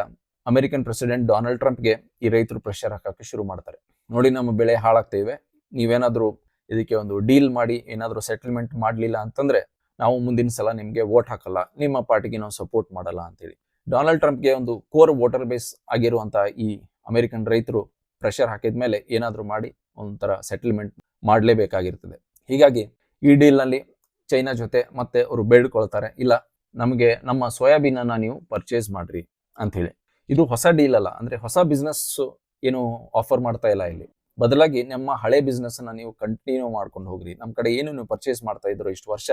ಅಮೆರಿಕನ್ ಪ್ರೆಸಿಡೆಂಟ್ ಡೊನಾಲ್ಡ್ ಟ್ರಂಪ್ಗೆ ಈ ರೈತರು ಪ್ರೆಷರ್ ಹಾಕೋಕ್ಕೆ ಶುರು ಮಾಡ್ತಾರೆ. ನೋಡಿ ನಮ್ಮ ಬೆಳೆ ಹಾಳಾಗ್ತಾ ನೀವೇನಾದರೂ ನೀವೇನಾದ್ರೂ ಇದಕ್ಕೆ ಒಂದು ಡೀಲ್ ಮಾಡಿ, ಏನಾದರೂ ಸೆಟಲ್ಮೆಂಟ್ ಮಾಡಲಿಲ್ಲ ಅಂತಂದರೆ ನಾವು ಮುಂದಿನ ಸಲ ನಿಮಗೆ ವೋಟ್ ಹಾಕಲ್ಲ, ನಿಮ್ಮ ಪಾರ್ಟಿಗೆ ನಾವು ಸಪೋರ್ಟ್ ಮಾಡಲ್ಲ ಅಂತೇಳಿ. ಡೊನಾಲ್ಡ್ ಟ್ರಂಪ್ಗೆ ಒಂದು ಕೋರ್ ವೋಟರ್ ಬೇಸ್ ಆಗಿರುವಂಥ ಈ ಅಮೆರಿಕನ್ ರೈತರು ಪ್ರೆಷರ್ ಹಾಕಿದ ಮೇಲೆ ಏನಾದರೂ ಮಾಡಿ ಒಂಥರ ಸೆಟಲ್ಮೆಂಟ್ ಮಾಡಲೇಬೇಕಾಗಿರ್ತದೆ. ಹೀಗಾಗಿ ಈ ಡೀಲ್ನಲ್ಲಿ ಚೈನಾ ಜೊತೆ ಮತ್ತೆ ಅವರು ಬೇಡ್ಕೊಳ್ತಾರೆ, ಇಲ್ಲ ನಮಗೆ ನಮ್ಮ ಸೋಯಾಬೀನನ್ನು ನೀವು ಪರ್ಚೇಸ್ ಮಾಡ್ರಿ ಅಂತ ಹೇಳಿ ಇದು ಹೊಸ ಡೀಲ್ ಅಲ್ಲ, ಅಂದ್ರೆ ಹೊಸ ಬಿಸ್ನೆಸ್ ಏನು ಆಫರ್ ಮಾಡ್ತಾ ಇಲ್ಲ ಇಲ್ಲಿ. ಬದಲಾಗಿ ನಮ್ಮ ಹಳೆ ಬಿಸ್ನೆಸ್ ಅನ್ನ ನೀವು ಕಂಟಿನ್ಯೂ ಮಾಡ್ಕೊಂಡು ಹೋಗ್ರಿ. ನಮ್ಮ ಕಡೆ ಏನು ನೀವು ಪರ್ಚೇಸ್ ಮಾಡ್ತಾ ಇದ್ರು ಇಷ್ಟು ವರ್ಷ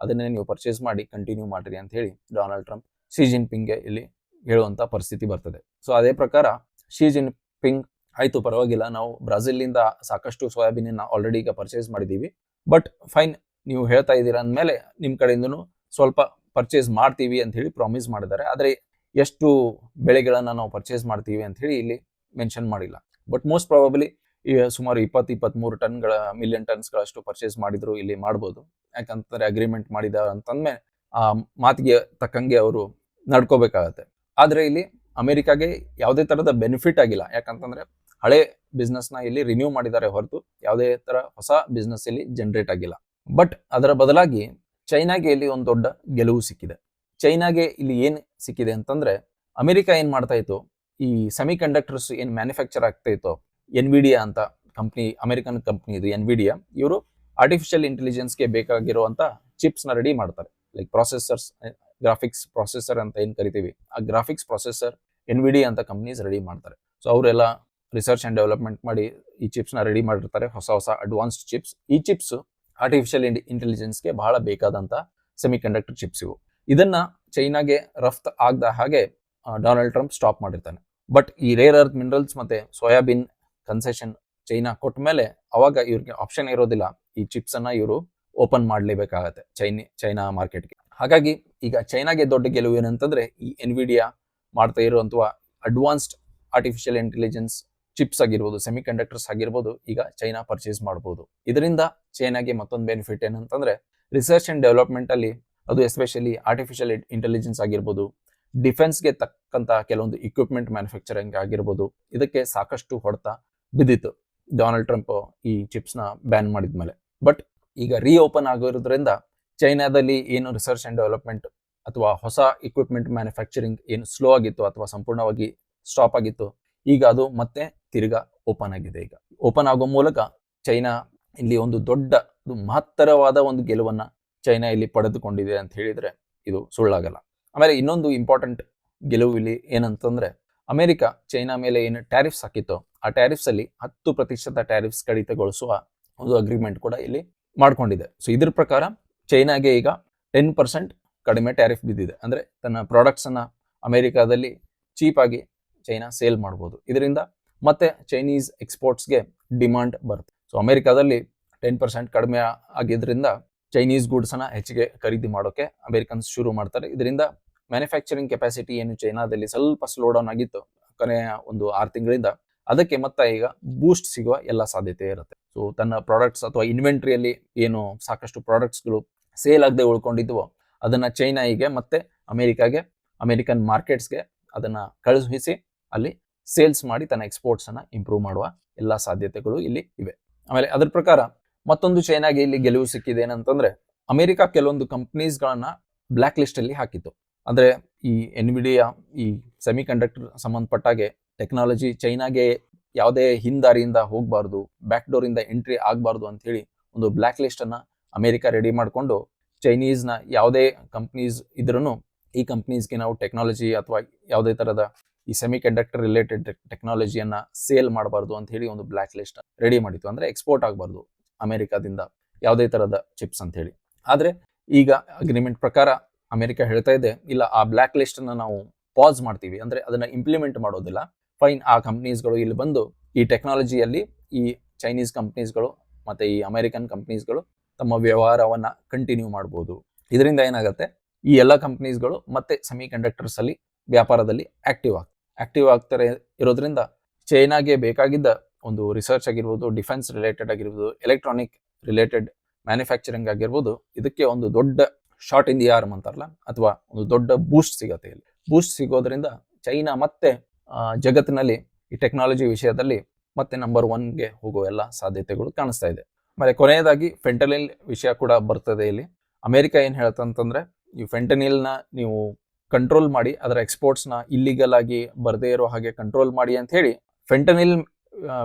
ಅದನ್ನೇ ನೀವು ಪರ್ಚೇಸ್ ಮಾಡಿ ಕಂಟಿನ್ಯೂ ಮಾಡ್ರಿ ಅಂತ ಹೇಳಿ ಡೊನಾಲ್ಡ್ ಟ್ರಂಪ್ ಶಿ ಜಿನ್ಪಿಂಗ್ಗೆ ಇಲ್ಲಿ ಹೇಳುವಂತ ಪರಿಸ್ಥಿತಿ ಬರ್ತದೆ. ಸೊ ಅದೇ ಪ್ರಕಾರ ಶಿ ಜಿನ್ಪಿಂಗ್ ಆಯ್ತು, ಪರವಾಗಿಲ್ಲ. ನಾವು ಬ್ರಾಜಿಲ್ನಿಂದ ಸಾಕಷ್ಟು ಸೋಯಾಬೀನ್ ಆಲ್ರೆಡಿ ಈಗ ಪರ್ಚೇಸ್ ಮಾಡಿದೀವಿ. ಬಟ್ ಫೈನ್ ನೀವು ಹೇಳ್ತಾ ಇದ್ದೀರಾ ಅಂದಮೇಲೆ ನಿಮ್ಮ ಕಡೆಯಿಂದನು ಸ್ವಲ್ಪ ಪರ್ಚೇಸ್ ಮಾಡ್ತೀವಿ ಅಂತ ಹೇಳಿ ಪ್ರಾಮಿಸ್ ಮಾಡಿದ್ದಾರೆ. ಆದರೆ ಎಷ್ಟು ಬೆಳೆಗಳನ್ನ ನಾವು ಪರ್ಚೇಸ್ ಮಾಡ್ತೀವಿ ಅಂತ ಹೇಳಿ ಇಲ್ಲಿ ಮೆನ್ಷನ್ ಮಾಡಿಲ್ಲ. ಬಟ್ ಮೋಸ್ಟ್ ಪ್ರಾಬಬ್ಲಿ ಸುಮಾರು ಇಪ್ಪತ್ತು, ಇಪ್ಪತ್ಮೂರು ಟನ್ಗಳ ಮಿಲಿಯನ್ ಟನ್ಸ್ಗಳಷ್ಟು ಪರ್ಚೇಸ್ ಮಾಡಿದ್ರು ಇಲ್ಲಿ ಮಾಡ್ಬೋದು. ಯಾಕಂತಂದ್ರೆ ಅಗ್ರಿಮೆಂಟ್ ಮಾಡಿದ ಅಂತಂದ್ಮೆ ಆ ಮಾತಿಗೆ ತಕ್ಕಂಗೆ ಅವರು ನಡ್ಕೋಬೇಕಾಗತ್ತೆ. ಆದ್ರೆ ಇಲ್ಲಿ ಅಮೆರಿಕಾಗೆ ಯಾವುದೇ ತರದ ಬೆನಿಫಿಟ್ ಆಗಿಲ್ಲ. ಯಾಕಂತಂದ್ರೆ ಹಳೆ ಬಿಸ್ನೆಸ್ನ ಇಲ್ಲಿ ರಿನ್ಯೂ ಮಾಡಿದ್ದಾರೆ ಹೊರತು ಯಾವುದೇ ತರ ಹೊಸ ಬಿಸ್ನೆಸ್ ಇಲ್ಲಿ ಜನರೇಟ್ ಆಗಿಲ್ಲ. ಬಟ್ ಅದರ ಬದಲಾಗಿ ಚೈನಾಗೆ ಇಲ್ಲಿ ಒಂದು ದೊಡ್ಡ ಗೆಲುವು ಸಿಕ್ಕಿದೆ. ಚೈನಾಗೆ ಇಲ್ಲಿ ಏನು ಸಿಕ್ಕಿದೆ ಅಂತಂದ್ರೆ ಅಮೆರಿಕ ಏನು ಮಾಡ್ತಾ ಇತ್ತು? ಈ ಸೆಮಿ ಕಂಡಕ್ಟರ್ಸ್ ಏನು ಮ್ಯಾನುಫ್ಯಾಕ್ಚರ್ ಆಗ್ತಾ ಇತ್ತು? ಎನ್ವಿಡಿಯಾ ಅಂತ ಕಂಪ್ನಿ ಅಮೆರಿಕನ್ ಕಂಪ್ನಿ ಇದು ಎನ್ವಿಡಿಯಾ ಇವರು ಆರ್ಟಿಫಿಷಿಯಲ್ ಇಂಟೆಲಿಜೆನ್ಸ್ಗೆ ಬೇಕಾಗಿರುವಂಥ ಚಿಪ್ಸ್ನ ರೆಡಿ ಮಾಡ್ತಾರೆ. ಲೈಕ್ ಪ್ರೊಸೆಸರ್ಸ್ ಗ್ರಾಫಿಕ್ಸ್ ಪ್ರೊಸೆಸರ್ ಅಂತ ಏನ್ ಕರಿತೀವಿ? ಆ ಗ್ರಾಫಿಕ್ಸ್ ಪ್ರೊಸೆಸರ್ ಎನ್ವಿಡಿ ಅಂತ ಕಂಪ್ನೀಸ್ ರೆಡಿ ಮಾಡ್ತಾರೆ. ಸೊ ಅವರೆಲ್ಲ ರಿಸರ್ಚ್ ಅಂಡ್ ಡೆವಲಪ್ಮೆಂಟ್ ಮಾಡಿ ಈ ಚಿಪ್ಸ್ನ ರೆಡಿ ಮಾಡಿರ್ತಾರೆ, ಹೊಸ ಹೊಸ ಅಡ್ವಾನ್ಸ್ಡ್ ಚಿಪ್ಸ್ ಈ ಚಿಪ್ಸ್ ಆರ್ಟಿಫಿಷಿಯಲ್ ಇಂಟೆಲಿಜೆನ್ಸ್ಗೆ ಬಹಳ ಬೇಕಾದಂತ ಸೆಮಿ ಕಂಡಕ್ಟರ್ ಚಿಪ್ಸ್ ಇವು. ಇದನ್ನ ಚೈನಾಗೆ ರಫ್ತು ಆಗದ ಹಾಗೆ ಡೊನಾಲ್ಡ್ ಟ್ರಂಪ್ ಸ್ಟಾಪ್ ಮಾಡಿರ್ತಾನೆ. ಬಟ್ ಈ ರೇರ್ ಅರ್ತ್ ಮಿನರಲ್ಸ್ ಮತ್ತೆ ಸೋಯಾಬೀನ್ ಕನ್ಸೆಷನ್ ಚೈನಾ ಕೊಟ್ಟ ಮೇಲೆ ಅವಾಗ ಇವ್ರಿಗೆ ಆಪ್ಷನ್ ಇರೋದಿಲ್ಲ. ಈ ಚಿಪ್ಸ್ ಅನ್ನ ಇವರು ಓಪನ್ ಮಾಡಲೇಬೇಕಾಗತ್ತೆ ಚೈನಿ, ಚೈನಾ ಮಾರ್ಕೆಟ್ಗೆ ಹಾಗಾಗಿ ಈಗ ಚೈನಾಗೆ ದೊಡ್ಡ ಗೆಲುವು ಏನಂತಂದ್ರೆ ಈ ಎನ್ವಿಡಿಯಾ ಮಾಡ್ತಾ ಇರುವಂಥ ಅಡ್ವಾನ್ಸ್ಡ್ ಆರ್ಟಿಫಿಷಿಯಲ್ ಇಂಟೆಲಿಜೆನ್ಸ್ ಚಿಪ್ಸ್ ಆಗಿರ್ಬೋದು ಸೆಮಿ ಕಂಡಕ್ಟರ್ಸ್ ಆಗಿರ್ಬೋದು, ಈಗ ಚೈನಾ ಪರ್ಚೇಸ್ ಮಾಡಬಹುದು ಇದರಿಂದ ಚೈನಾಗೆ ಮತ್ತೊಂದು ಬೆನಿಫಿಟ್ ಏನಂತಂದ್ರೆ ರಿಸರ್ಚ್ ಅಂಡ್ ಡೆವಲಪ್ಮೆಂಟ್ ಅಲ್ಲಿ ಅದು ಎಸ್ಪೆಷಲಿ ಆರ್ಟಿಫಿಷಿಯಲ್ ಇಂಟೆಲಿಜೆನ್ಸ್ ಆಗಿರ್ಬೋದು ಡಿಫೆನ್ಸ್ಗೆ ತಕ್ಕಂತಹ ಕೆಲವೊಂದು ಇಕ್ವಿಪ್ಮೆಂಟ್ ಮ್ಯಾನುಫ್ಯಾಕ್ಚರಿಂಗ್ ಆಗಿರ್ಬೋದು, ಇದಕ್ಕೆ ಸಾಕಷ್ಟು ಹೊಡೆತ ಬಿದ್ದಿತ್ತು. ಡೊನಾಲ್ಡ್ ಟ್ರಂಪ್ ಈ ಚಿಪ್ಸ್ನ ಬ್ಯಾನ್ ಮಾಡಿದ್ಮೇಲೆ. ಬಟ್ ಈಗ ರೀಓಪನ್ ಆಗಿರೋದ್ರಿಂದ ಚೈನಾದಲ್ಲಿ ಏನು ರಿಸರ್ಚ್ ಅಂಡ್ ಡೆವಲಪ್ಮೆಂಟ್ ಅಥವಾ ಹೊಸ ಇಕ್ವಿಪ್ಮೆಂಟ್ ಮ್ಯಾನುಫ್ಯಾಕ್ಚರಿಂಗ್ ಏನು ಸ್ಲೋ ಆಗಿತ್ತು ಅಥವಾ ಸಂಪೂರ್ಣವಾಗಿ ಸ್ಟಾಪ್ ಆಗಿತ್ತು, ಈಗ ಅದು ಮತ್ತೆ ತಿರ್ಗಾ ಓಪನ್ ಆಗಿದೆ ಈಗ. ಓಪನ್ ಆಗೋ ಮೂಲಕ ಚೈನಾ ಇಲ್ಲಿ ಒಂದು ದೊಡ್ಡ ಮಹತ್ತರವಾದ ಒಂದು ಗೆಲುವನ್ನ ಚೈನಾ ಇಲ್ಲಿ ಪಡೆದುಕೊಂಡಿದೆ ಅಂತ ಹೇಳಿದ್ರೆ ಇದು ಸುಳ್ಳಾಗಲ್ಲ. ಆಮೇಲೆ ಇನ್ನೊಂದು ಇಂಪಾರ್ಟೆಂಟ್ ಗೆಲುವು ಇಲ್ಲಿ ಏನಂತಂದ್ರೆ ಅಮೆರಿಕ ಚೈನಾ ಮೇಲೆ ಏನು ಟ್ಯಾರಿಫ್ಸ್ ಹಾಕಿತ್ತು, ಆ ಟ್ಯಾರಿಫ್ಸ್ ಅಲ್ಲಿ ಹತ್ತು ಪ್ರತಿಶತ ಟ್ಯಾರಿಫ್ಸ್ ಕಡಿತಗೊಳಿಸುವ ಒಂದು ಅಗ್ರಿಮೆಂಟ್ ಕೂಡ ಇಲ್ಲಿ ಮಾಡ್ಕೊಂಡಿದೆ. ಸೊ ಇದ್ರ ಪ್ರಕಾರ ಚೈನಾಗೆ ಈಗ ಟೆನ್ ಪರ್ಸೆಂಟ್ ಕಡಿಮೆ ಟ್ಯಾರಿಫ್ ಬಿದ್ದಿದೆ. ಅಂದ್ರೆ ತನ್ನ ಪ್ರಾಡಕ್ಟ್ಸ್ ಅನ್ನ ಅಮೆರಿಕಾದಲ್ಲಿ ಚೀಪ್ ಆಗಿ ಚೈನಾ ಸೇಲ್ ಮಾಡ್ಬೋದು. ಇದರಿಂದ ಮತ್ತೆ ಚೈನೀಸ್ ಎಕ್ಸ್ಪೋರ್ಟ್ಸ್ಗೆ ಡಿಮಾಂಡ್ ಬರುತ್ತೆ. ಸೊ ಅಮೆರಿಕಾದಲ್ಲಿ ಟೆನ್ ಪರ್ಸೆಂಟ್ ಕಡಿಮೆ ಆಗಿದ್ದರಿಂದ ಚೈನೀಸ್ ಗೂಡ್ಸ್ ಅನ್ನ ಹೆಚ್ಚಿಗೆ ಖರೀದಿ ಮಾಡೋಕ್ಕೆ ಅಮೆರಿಕನ್ಸ್ ಶುರು ಮಾಡ್ತಾರೆ. ಇದರಿಂದ ಮ್ಯಾನುಫ್ಯಾಕ್ಚರಿಂಗ್ ಕೆಪಾಸಿಟಿ ಏನು ಚೈನಾದಲ್ಲಿ ಸ್ವಲ್ಪ ಸ್ಲೋ ಡೌನ್ ಆಗಿತ್ತು ಕೊನೆಯ ಒಂದು ಆರು ತಿಂಗಳಿಂದ. ಅದಕ್ಕೆ ಮತ್ತೆ ಈಗ ಬೂಸ್ಟ್ ಸಿಗುವ ಎಲ್ಲ ಸಾಧ್ಯತೆ ಇರುತ್ತೆ. ಸೊ ತನ್ನ ಪ್ರಾಡಕ್ಟ್ಸ್ ಅಥವಾ ಇನ್ವೆಂಟ್ರಿಯಲ್ಲಿ ಏನು ಸಾಕಷ್ಟು ಪ್ರಾಡಕ್ಟ್ಸ್ಗಳು ಸೇಲ್ ಆಗದೆ ಉಳ್ಕೊಂಡಿದ್ವೋ, ಅದನ್ನು ಚೈನಾಗೆ ಮತ್ತೆ ಅಮೆರಿಕಾಗೆ ಅಮೆರಿಕನ್ ಮಾರ್ಕೆಟ್ಸ್ಗೆ ಅದನ್ನು ಕಳುಹಿಸಿ ಅಲ್ಲಿ ಸೇಲ್ಸ್ ಮಾಡಿ ತನ್ನ ಎಕ್ಸ್ಪೋರ್ಟ್ಸ್ ಅನ್ನ ಇಂಪ್ರೂವ್ ಮಾಡುವ ಎಲ್ಲ ಸಾಧ್ಯತೆಗಳು ಇಲ್ಲಿ ಇವೆ. ಆಮೇಲೆ ಅದ್ರ ಪ್ರಕಾರ ಮತ್ತೊಂದು ಚೈನಾಗೆ ಇಲ್ಲಿ ಗೆಲುವು ಸಿಕ್ಕಿದೆ ಏನಂತಂದ್ರೆ ಅಮೆರಿಕ ಕೆಲವೊಂದು ಕಂಪ್ನೀಸ್ಗಳನ್ನ ಬ್ಲ್ಯಾಕ್ ಲಿಸ್ಟ್ ಅಲ್ಲಿ ಹಾಕಿತ್ತು. ಅಂದ್ರೆ ಈ ಎನ್ವಿಡಿಯಾ ಈ ಸೆಮಿ ಕಂಡಕ್ಟರ್ ಸಂಬಂಧಪಟ್ಟಾಗೆ ಟೆಕ್ನಾಲಜಿ ಚೈನಾಗೆ ಯಾವುದೇ ಹಿಂದಾರಿಯಿಂದ ಹೋಗಬಾರ್ದು ಬ್ಯಾಕ್ ಡೋರ್ ಇಂದ ಎಂಟ್ರಿ ಆಗಬಾರ್ದು ಅಂತ ಹೇಳಿ ಒಂದು ಬ್ಲ್ಯಾಕ್ ಲಿಸ್ಟ್ ಅನ್ನ ಅಮೆರಿಕ ರೆಡಿ ಮಾಡಿಕೊಂಡು ಚೈನೀಸ್ನ ಯಾವುದೇ ಕಂಪ್ನೀಸ್ ಇದ್ರೂ ಈ ಕಂಪ್ನೀಸ್ಗೆ ನಾವು ಟೆಕ್ನಾಲಜಿ ಅಥವಾ ಯಾವುದೇ ತರದ ಈ ಸೆಮಿ ಕಂಡಕ್ಟರ್ ರಿಲೇಟೆಡ್ ಟೆಕ್ನಾಲಜಿಯನ್ನ ಸೇಲ್ ಮಾಡಬಾರ್ದು ಅಂತ ಹೇಳಿ ಒಂದು ಬ್ಲಾಕ್ ಲಿಸ್ಟ್ ರೆಡಿ ಮಾಡಿತ್ತು. ಅಂದ್ರೆ ಎಕ್ಸ್ಪೋರ್ಟ್ ಆಗಬಾರ್ದು ಅಮೆರಿಕಾದಿಂದ ಯಾವುದೇ ತರಹದ ಚಿಪ್ಸ್ ಅಂತ ಹೇಳಿ. ಆದರೆ ಈಗ ಅಗ್ರಿಮೆಂಟ್ ಪ್ರಕಾರ ಅಮೆರಿಕ ಹೇಳ್ತಾ ಇದೆ, ಇಲ್ಲ ಆ ಬ್ಲಾಕ್ ಲಿಸ್ಟ್ ಅನ್ನ ನಾವು ಪಾಸ್ ಮಾಡ್ತೀವಿ. ಅಂದ್ರೆ ಅದನ್ನ ಇಂಪ್ಲಿಮೆಂಟ್ ಮಾಡೋದಿಲ್ಲ. ಫೈನ್ ಆ ಕಂಪ್ನೀಸ್ಗಳು ಇಲ್ಲಿ ಬಂದು ಈ ಟೆಕ್ನಾಲಜಿಯಲ್ಲಿ ಈ ಚೈನೀಸ್ ಕಂಪ್ನೀಸ್ಗಳು ಮತ್ತೆ ಈ ಅಮೆರಿಕನ್ ಕಂಪ್ನೀಸ್ಗಳು ತಮ್ಮ ವ್ಯವಹಾರವನ್ನ ಕಂಟಿನ್ಯೂ ಮಾಡ್ಬೋದು. ಇದರಿಂದ ಏನಾಗುತ್ತೆ? ಈ ಎಲ್ಲ ಕಂಪ್ನೀಸ್ಗಳು ಮತ್ತೆ ಸೆಮಿ ಕಂಡಕ್ಟರ್ಸ್ ಅಲ್ಲಿ ವ್ಯಾಪಾರದಲ್ಲಿ ಆಕ್ಟಿವ್ ಆಗ್ ಆಕ್ಟಿವ್ ಆಗ್ತಾರೆ ಇರೋದ್ರಿಂದ ಚೈನಾಗೆ ಬೇಕಾಗಿದ್ದ ಒಂದು ರಿಸರ್ಚ್ ಆಗಿರ್ಬೋದು ಡಿಫೆನ್ಸ್ ರಿಲೇಟೆಡ್ ಆಗಿರ್ಬೋದು ಎಲೆಕ್ಟ್ರಾನಿಕ್ ರಿಲೇಟೆಡ್ ಮ್ಯಾನುಫ್ಯಾಕ್ಚರಿಂಗ್ ಆಗಿರ್ಬೋದು, ಇದಕ್ಕೆ ಒಂದು ದೊಡ್ಡ ಶಾರ್ಟ್ ಇನ್ ದಿ ಆರ್ಮ್ ಅಂತಾರಲ್ಲ, ಅಥವಾ ಒಂದು ದೊಡ್ಡ ಬೂಸ್ಟ್ ಸಿಗತ್ತೆ ಇಲ್ಲಿ. ಬೂಸ್ಟ್ ಸಿಗೋದ್ರಿಂದ ಚೈನಾ ಮತ್ತೆ ಜಗತ್ತಿನಲ್ಲಿ ಈ ಟೆಕ್ನಾಲಜಿ ವಿಷಯದಲ್ಲಿ ಮತ್ತೆ ನಂಬರ್ ಒನ್ಗೆ ಹೋಗೋ ಎಲ್ಲ ಸಾಧ್ಯತೆಗಳು ಕಾಣಿಸ್ತಾ ಇದೆ. ಮತ್ತೆ ಕೊನೆಯದಾಗಿ ಫೆಂಟನಿಲ್ ವಿಷಯ ಕೂಡ ಬರ್ತದೆ ಇಲ್ಲಿ. ಅಮೆರಿಕ ಏನು ಹೇಳ್ತಂತಂದ್ರೆ, ಈ ಫೆಂಟನಿಲ್ನ ನೀವು ಕಂಟ್ರೋಲ್ ಮಾಡಿ, ಅದರ ಎಕ್ಸ್ಪೋರ್ಟ್ಸ್ನ ಇಲ್ಲಿಗಲ್ ಆಗಿ ಬರದೇ ಇರೋ ಹಾಗೆ ಕಂಟ್ರೋಲ್ ಮಾಡಿ ಅಂತ ಹೇಳಿ ಫೆಂಟನಿಲ್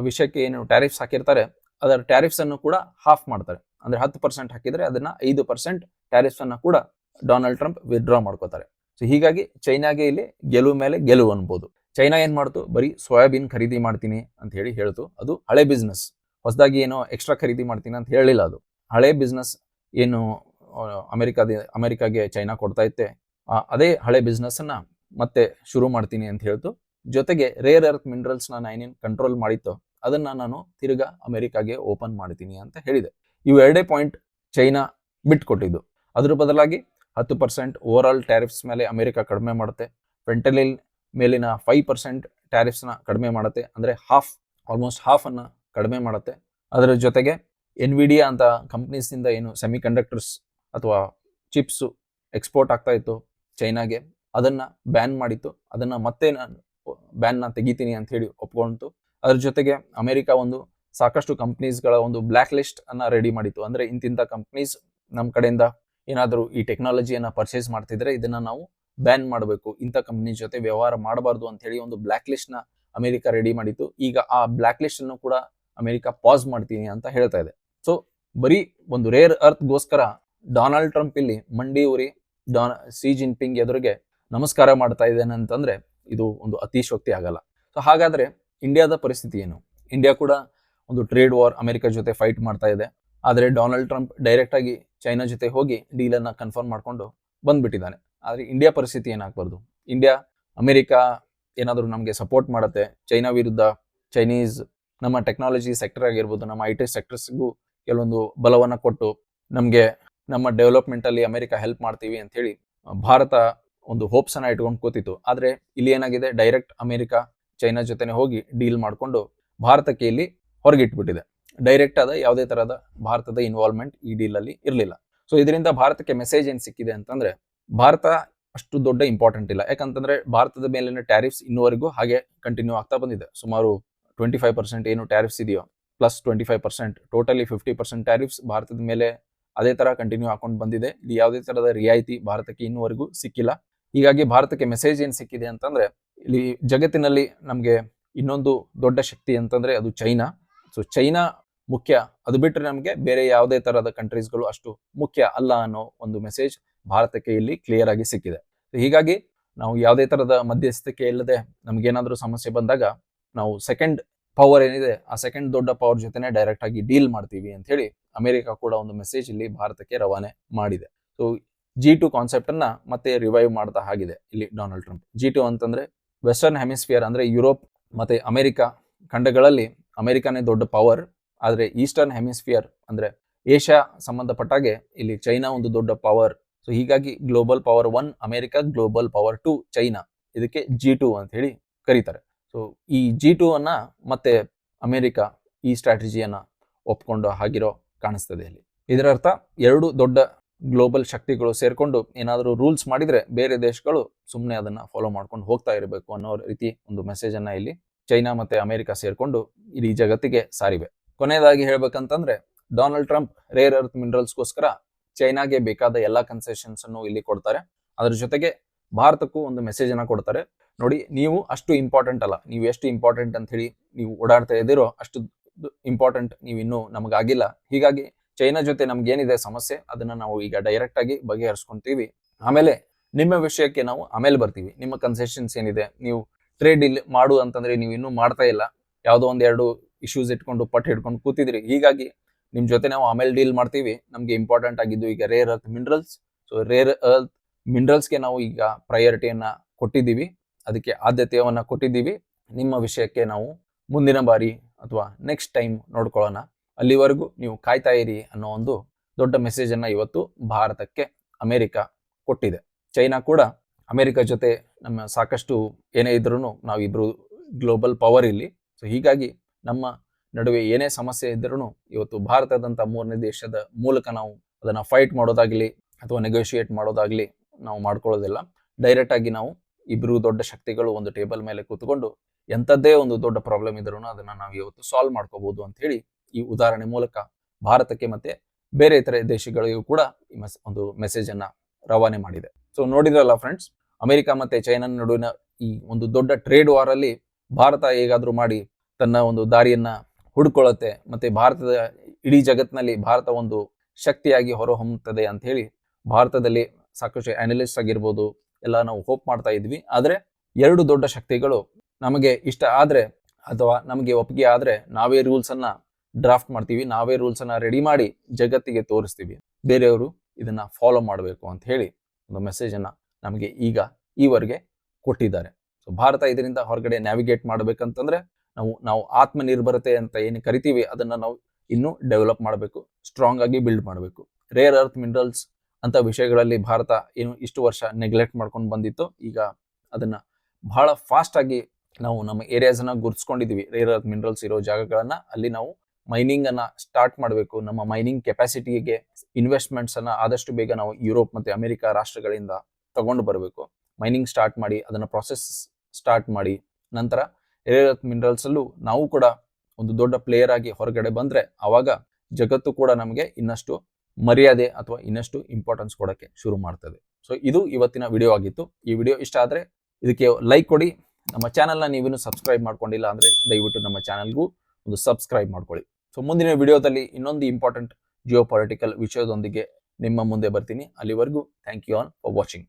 ವಿಷಯಕ್ಕೆ ಏನು ಟ್ಯಾರಿಫ್ಸ್ ಹಾಕಿರ್ತಾರೆ, ಅದರ ಟ್ಯಾರಿಫ್ಸ್ ಅನ್ನು ಕೂಡ ಹಾಫ್ ಮಾಡ್ತಾರೆ. ಅಂದ್ರೆ ಹತ್ತು ಪರ್ಸೆಂಟ್ ಹಾಕಿದ್ರೆ ಅದನ್ನ ಐದು ಪರ್ಸೆಂಟ್ ಟ್ಯಾರಿಫ್ಸ್ ಅನ್ನು ಕೂಡ ಡೊನಾಲ್ಡ್ ಟ್ರಂಪ್ ವಿತ್ಡ್ರಾ ಮಾಡ್ಕೋತಾರೆ. ಸೊ ಹೀಗಾಗಿ ಚೈನಾಗೆ ಇಲ್ಲಿ ಗೆಲುವು ಮೇಲೆ ಗೆಲುವು ಅನ್ಬೋದು. ಚೈನಾ ಏನ್ ಮಾಡ್ತು? ಬರೀ ಸೋಯಾಬೀನ್ ಖರೀದಿ ಮಾಡ್ತೀನಿ ಅಂತ ಹೇಳಿ ಹೇಳ್ತು. ಅದು ಹಳೆ ಬಿಸ್ನೆಸ್ ಹೊಸದಾಗಿ ಏನೋ ಎಕ್ಸ್ಟ್ರಾ ಖರೀದಿ ಮಾಡ್ತೀನಿ ಅಂತ ಹೇಳಿಲ್ಲ ಅದು. ಹಳೆ ಬಿಸ್ನೆಸ್ ಏನು ಅಮೆರಿಕಾದ, ಅಮೆರಿಕಾಗೆ ಚೈನಾ ಕೊಡ್ತಾ ಇತ್ತೆ. ಅದೇ ಹಳೆ ಬಿಸ್ನೆಸ್ಸನ್ನು ಮತ್ತೆ ಶುರು ಮಾಡ್ತೀನಿ ಅಂತ ಹೇಳ್ತು. ಜೊತೆಗೆ ರೇರ್ ಅರ್ತ್ ಮಿನರಲ್ಸ್ನ ನಾನೇನ್ ಕಂಟ್ರೋಲ್ ಮಾಡಿತ್ತು. ಅದನ್ನ ನಾನು ತಿರ್ಗ ಅಮೆರಿಕಾಗೆ ಓಪನ್ ಮಾಡ್ತೀನಿ ಅಂತ ಹೇಳಿದೆ. ಇವು ಎರಡೇ ಪಾಯಿಂಟ್ ಚೈನಾ ಬಿಟ್ಕೊಟ್ಟಿದ್ದು ಅದ್ರ ಬದಲಾಗಿ ಹತ್ತು ಪರ್ಸೆಂಟ್ ಓವರ್ ಆಲ್ ಟ್ಯಾರಿಫ್ಸ್ ಮೇಲೆ ಅಮೆರಿಕ ಕಡಿಮೆ ಮಾಡುತ್ತೆ. ಫೆಂಟಲಿನ್ ಮೇಲಿನ ಫೈವ್ ಪರ್ಸೆಂಟ್ ಟ್ಯಾರಿಫ್ಸ್ನ ಕಡಿಮೆ ಮಾಡುತ್ತೆ. ಅಂದರೆ ಹಾಫ್ ಆಲ್ಮೋಸ್ಟ್ ಹಾಫ್ ಅನ್ನ ಕಡಿಮೆ ಮಾಡುತ್ತೆ. ಅದರ ಜೊತೆಗೆ ಎನ್ವಿಡಿಯಾ ಅಂತ ಕಂಪ್ನೀಸಿಂದ ಏನು ಸೆಮಿ ಕಂಡಕ್ಟರ್ಸ್ ಅಥವಾ ಚಿಪ್ಸು ಎಕ್ಸ್ಪೋರ್ಟ್ ಆಗ್ತಾ ಇತ್ತು. ಚೈನಾಗೆ ಅದನ್ನ ಬ್ಯಾನ್ ಮಾಡಿತ್ತು. ಅದನ್ನ ಮತ್ತೆ ನಾನು ಬ್ಯಾನ್ನ ತೆಗಿತೀನಿ ಅಂತ ಹೇಳಿ ಒಪ್ಕೊಂತು ಅದ್ರ ಜೊತೆಗೆ ಅಮೆರಿಕ ಒಂದು ಸಾಕಷ್ಟು ಕಂಪ್ನೀಸ್ಗಳ ಒಂದು ಬ್ಲ್ಯಾಕ್ ಲಿಸ್ಟ್ ಅನ್ನ ರೆಡಿ ಮಾಡಿತ್ತು. ಅಂದ್ರೆ ಇಂತಿಂತ ಕಂಪ್ನೀಸ್ ನಮ್ಮ ಕಡೆಯಿಂದ ಏನಾದರೂ ಈ ಟೆಕ್ನಾಲಜಿಯನ್ನ ಪರ್ಚೇಸ್ ಮಾಡ್ತಿದ್ರೆ ಇದನ್ನ ನಾವು ಬ್ಯಾನ್ ಮಾಡಬೇಕು. ಇಂಥ ಕಂಪ್ನಿ ಜೊತೆ ವ್ಯವಹಾರ ಮಾಡಬಾರ್ದು ಅಂತ ಹೇಳಿ ಒಂದು ಬ್ಲ್ಯಾಕ್ ಲಿಸ್ಟ್ನ ಅಮೆರಿಕ ರೆಡಿ ಮಾಡಿತ್ತು. ಈಗ ಆ ಬ್ಲ್ಯಾಕ್ ಲಿಸ್ಟ್ ಅನ್ನು ಕೂಡ ಅಮೆರಿಕ ಪಾಸ್ ಮಾಡ್ತೀನಿ ಅಂತ ಹೇಳ್ತಾ ಇದೆ. ಸೊ ಬರೀ ಒಂದು ರೇರ್ ಅರ್ತ್ಗೋಸ್ಕರ ಡೊನಾಲ್ಡ್ ಟ್ರಂಪ್ ಇಲ್ಲಿ ಮಂಡಿ ಊರಿ ಡಾನ್ ಸಿ ಜಿನ್ಪಿಂಗ್ ಎದುರಿಗೆ ನಮಸ್ಕಾರ ಮಾಡ್ತಾ ಇದ್ದೇನೆ ಅಂತಂದ್ರೆ ಇದು ಒಂದು ಅತಿಶೋಕ್ತಿ ಆಗಲ್ಲ. ಸೊ ಹಾಗಾದ್ರೆ ಇಂಡಿಯಾದ ಪರಿಸ್ಥಿತಿ ಏನು? ಇಂಡಿಯಾ ಕೂಡ ಒಂದು ಟ್ರೇಡ್ ವಾರ್ ಅಮೆರಿಕ ಜೊತೆ ಫೈಟ್ ಮಾಡ್ತಾ ಇದೆ. ಆದರೆ ಡೊನಾಲ್ಡ್ ಟ್ರಂಪ್ ಡೈರೆಕ್ಟ್ ಆಗಿ ಚೈನಾ ಜೊತೆ ಹೋಗಿ ಡೀಲ್ ಅನ್ನ ಕನ್ಫರ್ಮ್ ಮಾಡ್ಕೊಂಡು ಬಂದ್ಬಿಟ್ಟಿದ್ದಾನೆ. ಆದ್ರೆ ಇಂಡಿಯಾ ಪರಿಸ್ಥಿತಿ ಏನಾಗಬಾರ್ದು? ಇಂಡಿಯಾ ಅಮೆರಿಕ ಏನಾದರೂ ನಮಗೆ ಸಪೋರ್ಟ್ ಮಾಡುತ್ತೆ. ಚೈನಾ ವಿರುದ್ಧ ಚೈನೀಸ್ ನಮ್ಮ ಟೆಕ್ನಾಲಜಿ ಸೆಕ್ಟರ್ ಆಗಿರ್ಬೋದು, ನಮ್ಮ ಐ ಟಿ ಸೆಕ್ಟರ್ಸ್ಗೂ ಕೆಲವೊಂದು ಬಲವನ್ನ ಕೊಟ್ಟು ನಮಗೆ ನಮ್ಮ ಡೆವಲಪ್ಮೆಂಟ್ ಅಲ್ಲಿ ಅಮೆರಿಕ ಹೆಲ್ಪ್ ಮಾಡ್ತೀವಿ ಅಂತ ಹೇಳಿ ಭಾರತ ಒಂದು ಹೋಪ್ಸ್ ಅನ್ನ ಇಟ್ಕೊಂಡು ಕೂತಿತ್ತು. ಆದ್ರೆ ಇಲ್ಲಿ ಏನಾಗಿದೆ? ಡೈರೆಕ್ಟ್ ಅಮೆರಿಕ, ಚೈನಾ ಜೊತೆನೆ ಹೋಗಿ ಡೀಲ್ ಮಾಡಿಕೊಂಡು ಭಾರತಕ್ಕೆ ಇಲ್ಲಿ ಹೊರಗಿಟ್ಬಿಟ್ಟಿದೆ. ಡೈರೆಕ್ಟ್ ಆದ ಯಾವುದೇ ಥರದ ಭಾರತದ ಇನ್ವಾಲ್ವ್ಮೆಂಟ್ ಈ ಡೀಲ್ ಅಲ್ಲಿ ಇರಲಿಲ್ಲ. ಸೊ ಇದರಿಂದ ಭಾರತಕ್ಕೆ ಮೆಸೇಜ್ ಏನು ಸಿಕ್ಕಿದೆ ಅಂತಂದ್ರೆ, ಭಾರತ ಅಷ್ಟು ದೊಡ್ಡ ಇಂಪಾರ್ಟೆಂಟ್ ಇಲ್ಲ. ಯಾಕಂತಂದ್ರೆ ಭಾರತದ ಮೇಲಿನ ಟ್ಯಾರಿಫ್ಸ್ ಇನ್ನುವರೆಗೂ ಹಾಗೆ ಕಂಟಿನ್ಯೂ ಆಗ್ತಾ ಬಂದಿದೆ. ಸುಮಾರು ಟ್ವೆಂಟಿ ಫೈವ್ ಪರ್ಸೆಂಟ್ ಏನು ಟ್ಯಾರಿಫ್ಸ್ ಇದೆಯೋ plus twenty five percent totally fifty percent tariffs ಭಾರತದ ಮೇಲೆ ಅದೇ ತರ ಕಂಟಿನ್ಯೂ ಹಾಕೊಂಡು ಬಂದಿದೆ. ಇಲ್ಲಿ ಯಾವುದೇ ತರದ ರಿಯಾಯಿತಿ ಭಾರತಕ್ಕೆ ಇನ್ನುವರೆಗೂ ಸಿಕ್ಕಿಲ್ಲ. ಹೀಗಾಗಿ ಭಾರತಕ್ಕೆ ಮೆಸೇಜ್ ಏನು ಸಿಕ್ಕಿದೆ ಅಂತಂದ್ರೆ, ಇಲ್ಲಿ ಜಗತ್ತಿನಲ್ಲಿ ನಮಗೆ ಇನ್ನೊಂದು ದೊಡ್ಡ ಶಕ್ತಿ ಅಂತಂದ್ರೆ ಅದು ಚೈನಾ. ಸೊ ಚೈನಾ ಮುಖ್ಯ. ಅದು ಬಿಟ್ಟರೆ ನಮಗೆ ಬೇರೆ ಯಾವುದೇ ತರಹದ ಕಂಟ್ರೀಸ್ಗಳು ಅಷ್ಟು ಮುಖ್ಯ ಅಲ್ಲ ಅನ್ನೋ ಒಂದು ಮೆಸೇಜ್ ಭಾರತಕ್ಕೆ ಇಲ್ಲಿ ಕ್ಲಿಯರ್ ಆಗಿ ಸಿಕ್ಕಿದೆ. ಹೀಗಾಗಿ ನಾವು ಯಾವುದೇ ತರಹದ ಮಧ್ಯಸ್ಥಿಕೆ ಇಲ್ಲದೆ ನಮಗೇನಾದರೂ ಸಮಸ್ಯೆ ಬಂದಾಗ ನಾವು ಸೆಕೆಂಡ್ ಪವರ್ ಏನಿದೆ, ಆ ಸೆಕೆಂಡ್ ದೊಡ್ಡ ಪವರ್ ಜೊತೆನೆ ಡೈರೆಕ್ಟ್ ಆಗಿ ಡೀಲ್ ಮಾಡ್ತೀವಿ ಅಂತ ಹೇಳಿ ಅಮೆರಿಕ ಕೂಡ ಒಂದು ಮೆಸೇಜ್ ಇಲ್ಲಿ ಭಾರತಕ್ಕೆ ರವಾನೆ ಮಾಡಿದೆ. ಸೊ ಜಿ ಟು ಕಾನ್ಸೆಪ್ಟ್ ಅನ್ನ ಮತ್ತೆ ರಿವೈವ್ ಮಾಡ್ತಾ ಆಗಿದೆ ಇಲ್ಲಿ ಡೊನಾಲ್ಡ್ ಟ್ರಂಪ್ ಜಿ ಟು ಅಂತಂದ್ರೆ ವೆಸ್ಟರ್ನ್ ಹೆಮಿಸ್ಫಿಯರ್ ಅಂದ್ರೆ ಯುರೋಪ್ ಮತ್ತೆ ಅಮೆರಿಕ ಖಂಡಗಳಲ್ಲಿ ಅಮೆರಿಕನೇ ದೊಡ್ಡ ಪವರ್ ಆದ್ರೆ ಈಸ್ಟರ್ನ್ ಹೆಮಿಸ್ಫಿಯರ್ ಅಂದ್ರೆ ಏಷ್ಯಾ ಸಂಬಂಧಪಟ್ಟಾಗೆ ಇಲ್ಲಿ ಚೈನಾ ಒಂದು ದೊಡ್ಡ ಪವರ್ ಸೊ ಹೀಗಾಗಿ global power one America global power two China ಇದಕ್ಕೆ ಜಿ ಟು ಅಂತ ಹೇಳಿ ಕರೀತಾರೆ. ಸೊ ಈ ಜಿ ಟು ಅನ್ನ ಮತ್ತೆ ಅಮೆರಿಕ ಈ ಸ್ಟ್ರಾಟಜಿಯನ್ನ ಒಪ್ಕೊಂಡು ಹಾಗಿರೋ ಕಾಣಿಸ್ತದೆ ಇಲ್ಲಿ. ಇದರ ಅರ್ಥ ಎರಡು ದೊಡ್ಡ ಗ್ಲೋಬಲ್ ಶಕ್ತಿಗಳು ಸೇರಿಕೊಂಡು ಏನಾದರೂ ರೂಲ್ಸ್ ಮಾಡಿದ್ರೆ ಬೇರೆ ದೇಶಗಳು ಸುಮ್ಮನೆ ಅದನ್ನ ಫಾಲೋ ಮಾಡ್ಕೊಂಡು ಹೋಗ್ತಾ ಇರಬೇಕು ಅನ್ನೋ ರೀತಿ ಒಂದು ಮೆಸೇಜ್ ಅನ್ನ ಇಲ್ಲಿ ಚೈನಾ ಮತ್ತೆ ಅಮೆರಿಕ ಸೇರಿಕೊಂಡು ಇಡೀ ಜಗತ್ತಿಗೆ ಸಾರಿವೆ. ಕೊನೆಯದಾಗಿ ಹೇಳ್ಬೇಕಂತಂದ್ರೆ ಡೊನಾಲ್ಡ್ ಟ್ರಂಪ್ ರೇರ್ ಅರ್ತ್ ಮಿನರಲ್ಸ್ಗೋಸ್ಕರ ಚೈನಾಗೆ ಬೇಕಾದ ಎಲ್ಲಾ ಕನ್ಸೆಷನ್ಸ್ ಅನ್ನು ಇಲ್ಲಿ ಕೊಡ್ತಾರೆ. ಅದ್ರ ಜೊತೆಗೆ ಭಾರತಕ್ಕೂ ಒಂದು ಮೆಸೇಜ್ ಅನ್ನ ಕೊಡ್ತಾರೆ. ನೋಡಿ, ನೀವು ಅಷ್ಟು ಇಂಪಾರ್ಟೆಂಟ್ ಅಲ್ಲ. ನೀವು ಎಷ್ಟು ಇಂಪಾರ್ಟೆಂಟ್ ಅಂತ ಹೇಳಿ ನೀವು ಓಡಾಡ್ತಾ ಇದ್ದೀರೋ ಅಷ್ಟು ಇಂಪಾರ್ಟೆಂಟ್ ನೀವು ಇನ್ನೂ ನಮಗಾಗಿಲ್ಲ. ಹೀಗಾಗಿ ಚೈನಾ ಜೊತೆ ನಮ್ಗೆ ಏನಿದೆ ಸಮಸ್ಯೆ, ಅದನ್ನ ನಾವು ಈಗ ಡೈರೆಕ್ಟ್ ಆಗಿ ಬಗೆಹರಿಸ್ಕೊಂತೀವಿ. ಆಮೇಲೆ ನಿಮ್ಮ ವಿಷಯಕ್ಕೆ ನಾವು ಆಮೇಲೆ ಬರ್ತೀವಿ. ನಿಮ್ಮ ಕನ್ಸೆಷನ್ಸ್ ಏನಿದೆ, ನೀವು ಟ್ರೇಡ್ ಇಲ್ಲಿ ಮಾಡು ಅಂತಂದ್ರೆ ನೀವು ಇನ್ನೂ ಮಾಡ್ತಾ ಇಲ್ಲ. ಯಾವುದೋ ಒಂದೆರಡು ಇಶ್ಯೂಸ್ ಇಟ್ಕೊಂಡು, ಪಟ್ ಹಿಡ್ಕೊಂಡು ಕೂತಿದ್ರಿ ಹೀಗಾಗಿ ನಿಮ್ಮ ಜೊತೆ ನಾವು ಆಮೇಲೆ ಡೀಲ್ ಮಾಡ್ತೀವಿ. ನಮಗೆ ಇಂಪಾರ್ಟೆಂಟ್ ಆಗಿದ್ದು ಈಗ rare earth minerals so rare earth ಮಿನರಲ್ಸ್ಗೆ ನಾವು ಈಗ ಪ್ರಯಾರಿಟಿಯನ್ನು ಕೊಟ್ಟಿದ್ದೀವಿ. ಅದಕ್ಕೆ ಆದ್ಯತೆಯನ್ನು ಕೊಟ್ಟಿದ್ದೀವಿ. ನಿಮ್ಮ ವಿಷಯಕ್ಕೆ ನಾವು ಮುಂದಿನ ಬಾರಿ ಅಥವಾ ನೆಕ್ಸ್ಟ್ ಟೈಮ್ ನೋಡ್ಕೊಳ್ಳೋಣ. ಅಲ್ಲಿವರೆಗೂ ನೀವು ಕಾಯ್ತಾ ಇರಿ ಅನ್ನೋ ಒಂದು ದೊಡ್ಡ ಮೆಸೇಜನ್ನು ಇವತ್ತು ಭಾರತಕ್ಕೆ ಅಮೆರಿಕ ಕೊಟ್ಟಿದೆ. ಚೈನಾ ಕೂಡ ಅಮೆರಿಕ ಜೊತೆ ನಮ್ಮ ಸಾಕಷ್ಟು ಏನೇ ಇದ್ರೂ ನಾವಿಬ್ರು ಗ್ಲೋಬಲ್ ಪವರ್ ಇಲ್ಲಿ. ಸೊ ಹೀಗಾಗಿ ನಮ್ಮ ನಡುವೆ ಏನೇ ಸಮಸ್ಯೆ ಇದ್ರೂ ಇವತ್ತು ಭಾರತದಂಥ ಮೂರನೇ ದೇಶದ ಮೂಲಕ ನಾವು ಅದನ್ನು ಫೈಟ್ ಮಾಡೋದಾಗಲಿ ಅಥವಾ ನೆಗೋಷಿಯೇಟ್ ಮಾಡೋದಾಗಲಿ ನಾವು ಮಾಡ್ಕೊಳ್ಳೋದಿಲ್ಲ. ಡೈರೆಕ್ಟಾಗಿ ನಾವು ಇಬ್ರು ದೊಡ್ಡ ಶಕ್ತಿಗಳು ಒಂದು ಟೇಬಲ್ ಮೇಲೆ ಕೂತ್ಕೊಂಡು ಎಂಥದ್ದೇ ಒಂದು ದೊಡ್ಡ ಪ್ರಾಬ್ಲಮ್ ಇದ್ರೂ ಅದನ್ನ ನಾವು ಇವತ್ತು ಸಾಲ್ವ್ ಮಾಡ್ಕೋಬಹುದು ಅಂತ ಹೇಳಿ ಈ ಉದಾಹರಣೆ ಮೂಲಕ ಭಾರತಕ್ಕೆ ಮತ್ತೆ ಬೇರೆ ಇತರೆ ದೇಶಗಳಿಗೂ ಕೂಡ ಈ ಮೆಸ್ ಒಂದು ಮೆಸೇಜ್ ಅನ್ನ ರವಾನೆ ಮಾಡಿದೆ. ಸೊ ನೋಡಿದ್ರಲ್ಲ ಫ್ರೆಂಡ್ಸ್ ಅಮೆರಿಕ ಮತ್ತೆ ಚೈನಾ ನಡುವಿನ ಈ ಒಂದು ದೊಡ್ಡ ಟ್ರೇಡ್ ವಾರ್ ಅಲ್ಲಿ ಭಾರತ ಹೇಗಾದ್ರೂ ಮಾಡಿ ತನ್ನ ಒಂದು ದಾರಿಯನ್ನ ಹುಡ್ಕೊಳ್ಳುತ್ತೆ ಮತ್ತೆ ಭಾರತದ ಇಡೀ ಜಗತ್ತಿನಲ್ಲಿ ಭಾರತ ಒಂದು ಶಕ್ತಿಯಾಗಿ ಹೊರಹೊಮ್ಮುತ್ತದೆ ಅಂತ ಹೇಳಿ ಭಾರತದಲ್ಲಿ ಸಾಕಷ್ಟು ಅನಲಿಸ್ಟ್ ಆಗಿರ್ಬೋದು ಎಲ್ಲ ನಾವು ಹೋಪ್ ಮಾಡ್ತಾ ಇದ್ವಿ. ಆದರೆ ಎರಡು ದೊಡ್ಡ ಶಕ್ತಿಗಳು ನಮಗೆ ಇಷ್ಟ ಆದರೆ ಅಥವಾ ನಮಗೆ ಒಪ್ಪಿಗೆ ಆದರೆ ನಾವೇ ರೂಲ್ಸನ್ನು ಡ್ರಾಫ್ಟ್ ಮಾಡ್ತೀವಿ, ನಾವೇ ರೂಲ್ಸನ್ನು ರೆಡಿ ಮಾಡಿ ಜಗತ್ತಿಗೆ ತೋರಿಸ್ತೀವಿ. ಬೇರೆಯವರು ಇದನ್ನ ಫಾಲೋ ಮಾಡಬೇಕು ಅಂತ ಹೇಳಿ ಒಂದು ಮೆಸೇಜ್ ಅನ್ನ ನಮಗೆ ಈಗ ಈವರೆಗೆ ಕೊಟ್ಟಿದ್ದಾರೆ. ಸೊ ಭಾರತ ಇದರಿಂದ ಹೊರಗಡೆ ನ್ಯಾವಿಗೇಟ್ ಮಾಡ್ಬೇಕಂತಂದ್ರೆ ನಾವು ನಾವು ಆತ್ಮನಿರ್ಭರತೆ ಅಂತ ಏನು ಕರಿತೀವಿ ಅದನ್ನ ನಾವು ಇನ್ನೂ ಡೆವಲಪ್ ಮಾಡಬೇಕು ಸ್ಟ್ರಾಂಗ್ ಆಗಿ ಬಿಲ್ಡ್ ಮಾಡಬೇಕು. ರೇರ್ ಅರ್ತ್ ಮಿನರಲ್ಸ್ ಅಂತ ವಿಷಯಗಳಲ್ಲಿ ಭಾರತ ಏನು ಇಷ್ಟು ವರ್ಷ ನೆಗ್ಲೆಕ್ಟ್ ಮಾಡ್ಕೊಂಡು ಬಂದಿತ್ತು, ಈಗ ಅದನ್ನ ಬಹಳ ಫಾಸ್ಟ್ ಆಗಿ ನಾವು ನಮ್ಮ ಏರಿಯಾಸ್ ಅನ್ನ ಗುರ್ಸ್ಕೊಂಡಿದೀವಿ. ರೇರ್ ಅರ್ತ್ ಮಿನರಲ್ಸ್ ಇರೋ ಜಾಗಗಳನ್ನ. ಅಲ್ಲಿ ನಾವು ಮೈನಿಂಗ್ ಅನ್ನ ಸ್ಟಾರ್ಟ್ ಮಾಡಬೇಕು. ನಮ್ಮ ಮೈನಿಂಗ್ ಕೆಪಾಸಿಟಿಗೆ ಇನ್ವೆಸ್ಟ್ಮೆಂಟ್ಸ್ ಅನ್ನ ಆದಷ್ಟು ಬೇಗ ನಾವು ಯುರೋಪ್ ಮತ್ತೆ ಅಮೆರಿಕ ರಾಷ್ಟ್ರಗಳಿಂದ ತಗೊಂಡು ಬರಬೇಕು. ಮೈನಿಂಗ್ ಸ್ಟಾರ್ಟ್ ಮಾಡಿ, ಅದನ್ನ ಪ್ರಾಸೆಸ್ ಸ್ಟಾರ್ಟ್ ಮಾಡಿ, ನಂತರ ರೇರ್ ಅರ್ತ್ ಮಿನರಲ್ಸ್ ಅಲ್ಲೂ ನಾವು ಕೂಡ ಒಂದು ದೊಡ್ಡ ಪ್ಲೇಯರ್ ಆಗಿ ಹೊರಗಡೆ ಬಂದ್ರೆ ಅವಾಗ ಜಗತ್ತು ಕೂಡ ನಮಗೆ ಇನ್ನಷ್ಟು ಮರ್ಯಾದೆ ಅಥವಾ ಇನ್ನಷ್ಟು ಇಂಪಾರ್ಟೆನ್ಸ್ ಕೊಡೋಕ್ಕೆ ಶುರು ಮಾಡ್ತದೆ. ಸೊ ಇದು ಇವತ್ತಿನ ವಿಡಿಯೋ ಆಗಿತ್ತು. ಈ ವಿಡಿಯೋ ಇಷ್ಟ ಆದರೆ ಇದಕ್ಕೆ ಲೈಕ್ ಕೊಡಿ. ನಮ್ಮ ಚಾನಲ್ನ ನೀವೇನು ಸಬ್ಸ್ಕ್ರೈಬ್ ಮಾಡ್ಕೊಂಡಿಲ್ಲ ಅಂದರೆ ದಯವಿಟ್ಟು ನಮ್ಮ ಚಾನಲ್ಗೂ ಒಂದು ಸಬ್ಸ್ಕ್ರೈಬ್ ಮಾಡ್ಕೊಳ್ಳಿ. ಸೊ ಮುಂದಿನ ವಿಡಿಯೋದಲ್ಲಿ ಇನ್ನೊಂದು ಇಂಪಾರ್ಟೆಂಟ್ ಜಿಯೋ ಪೊಲಿಟಿಕಲ್ ವಿಷಯದೊಂದಿಗೆ ನಿಮ್ಮ ಮುಂದೆ ಬರ್ತೀನಿ. ಅಲ್ಲಿವರೆಗೂ thank you all for watching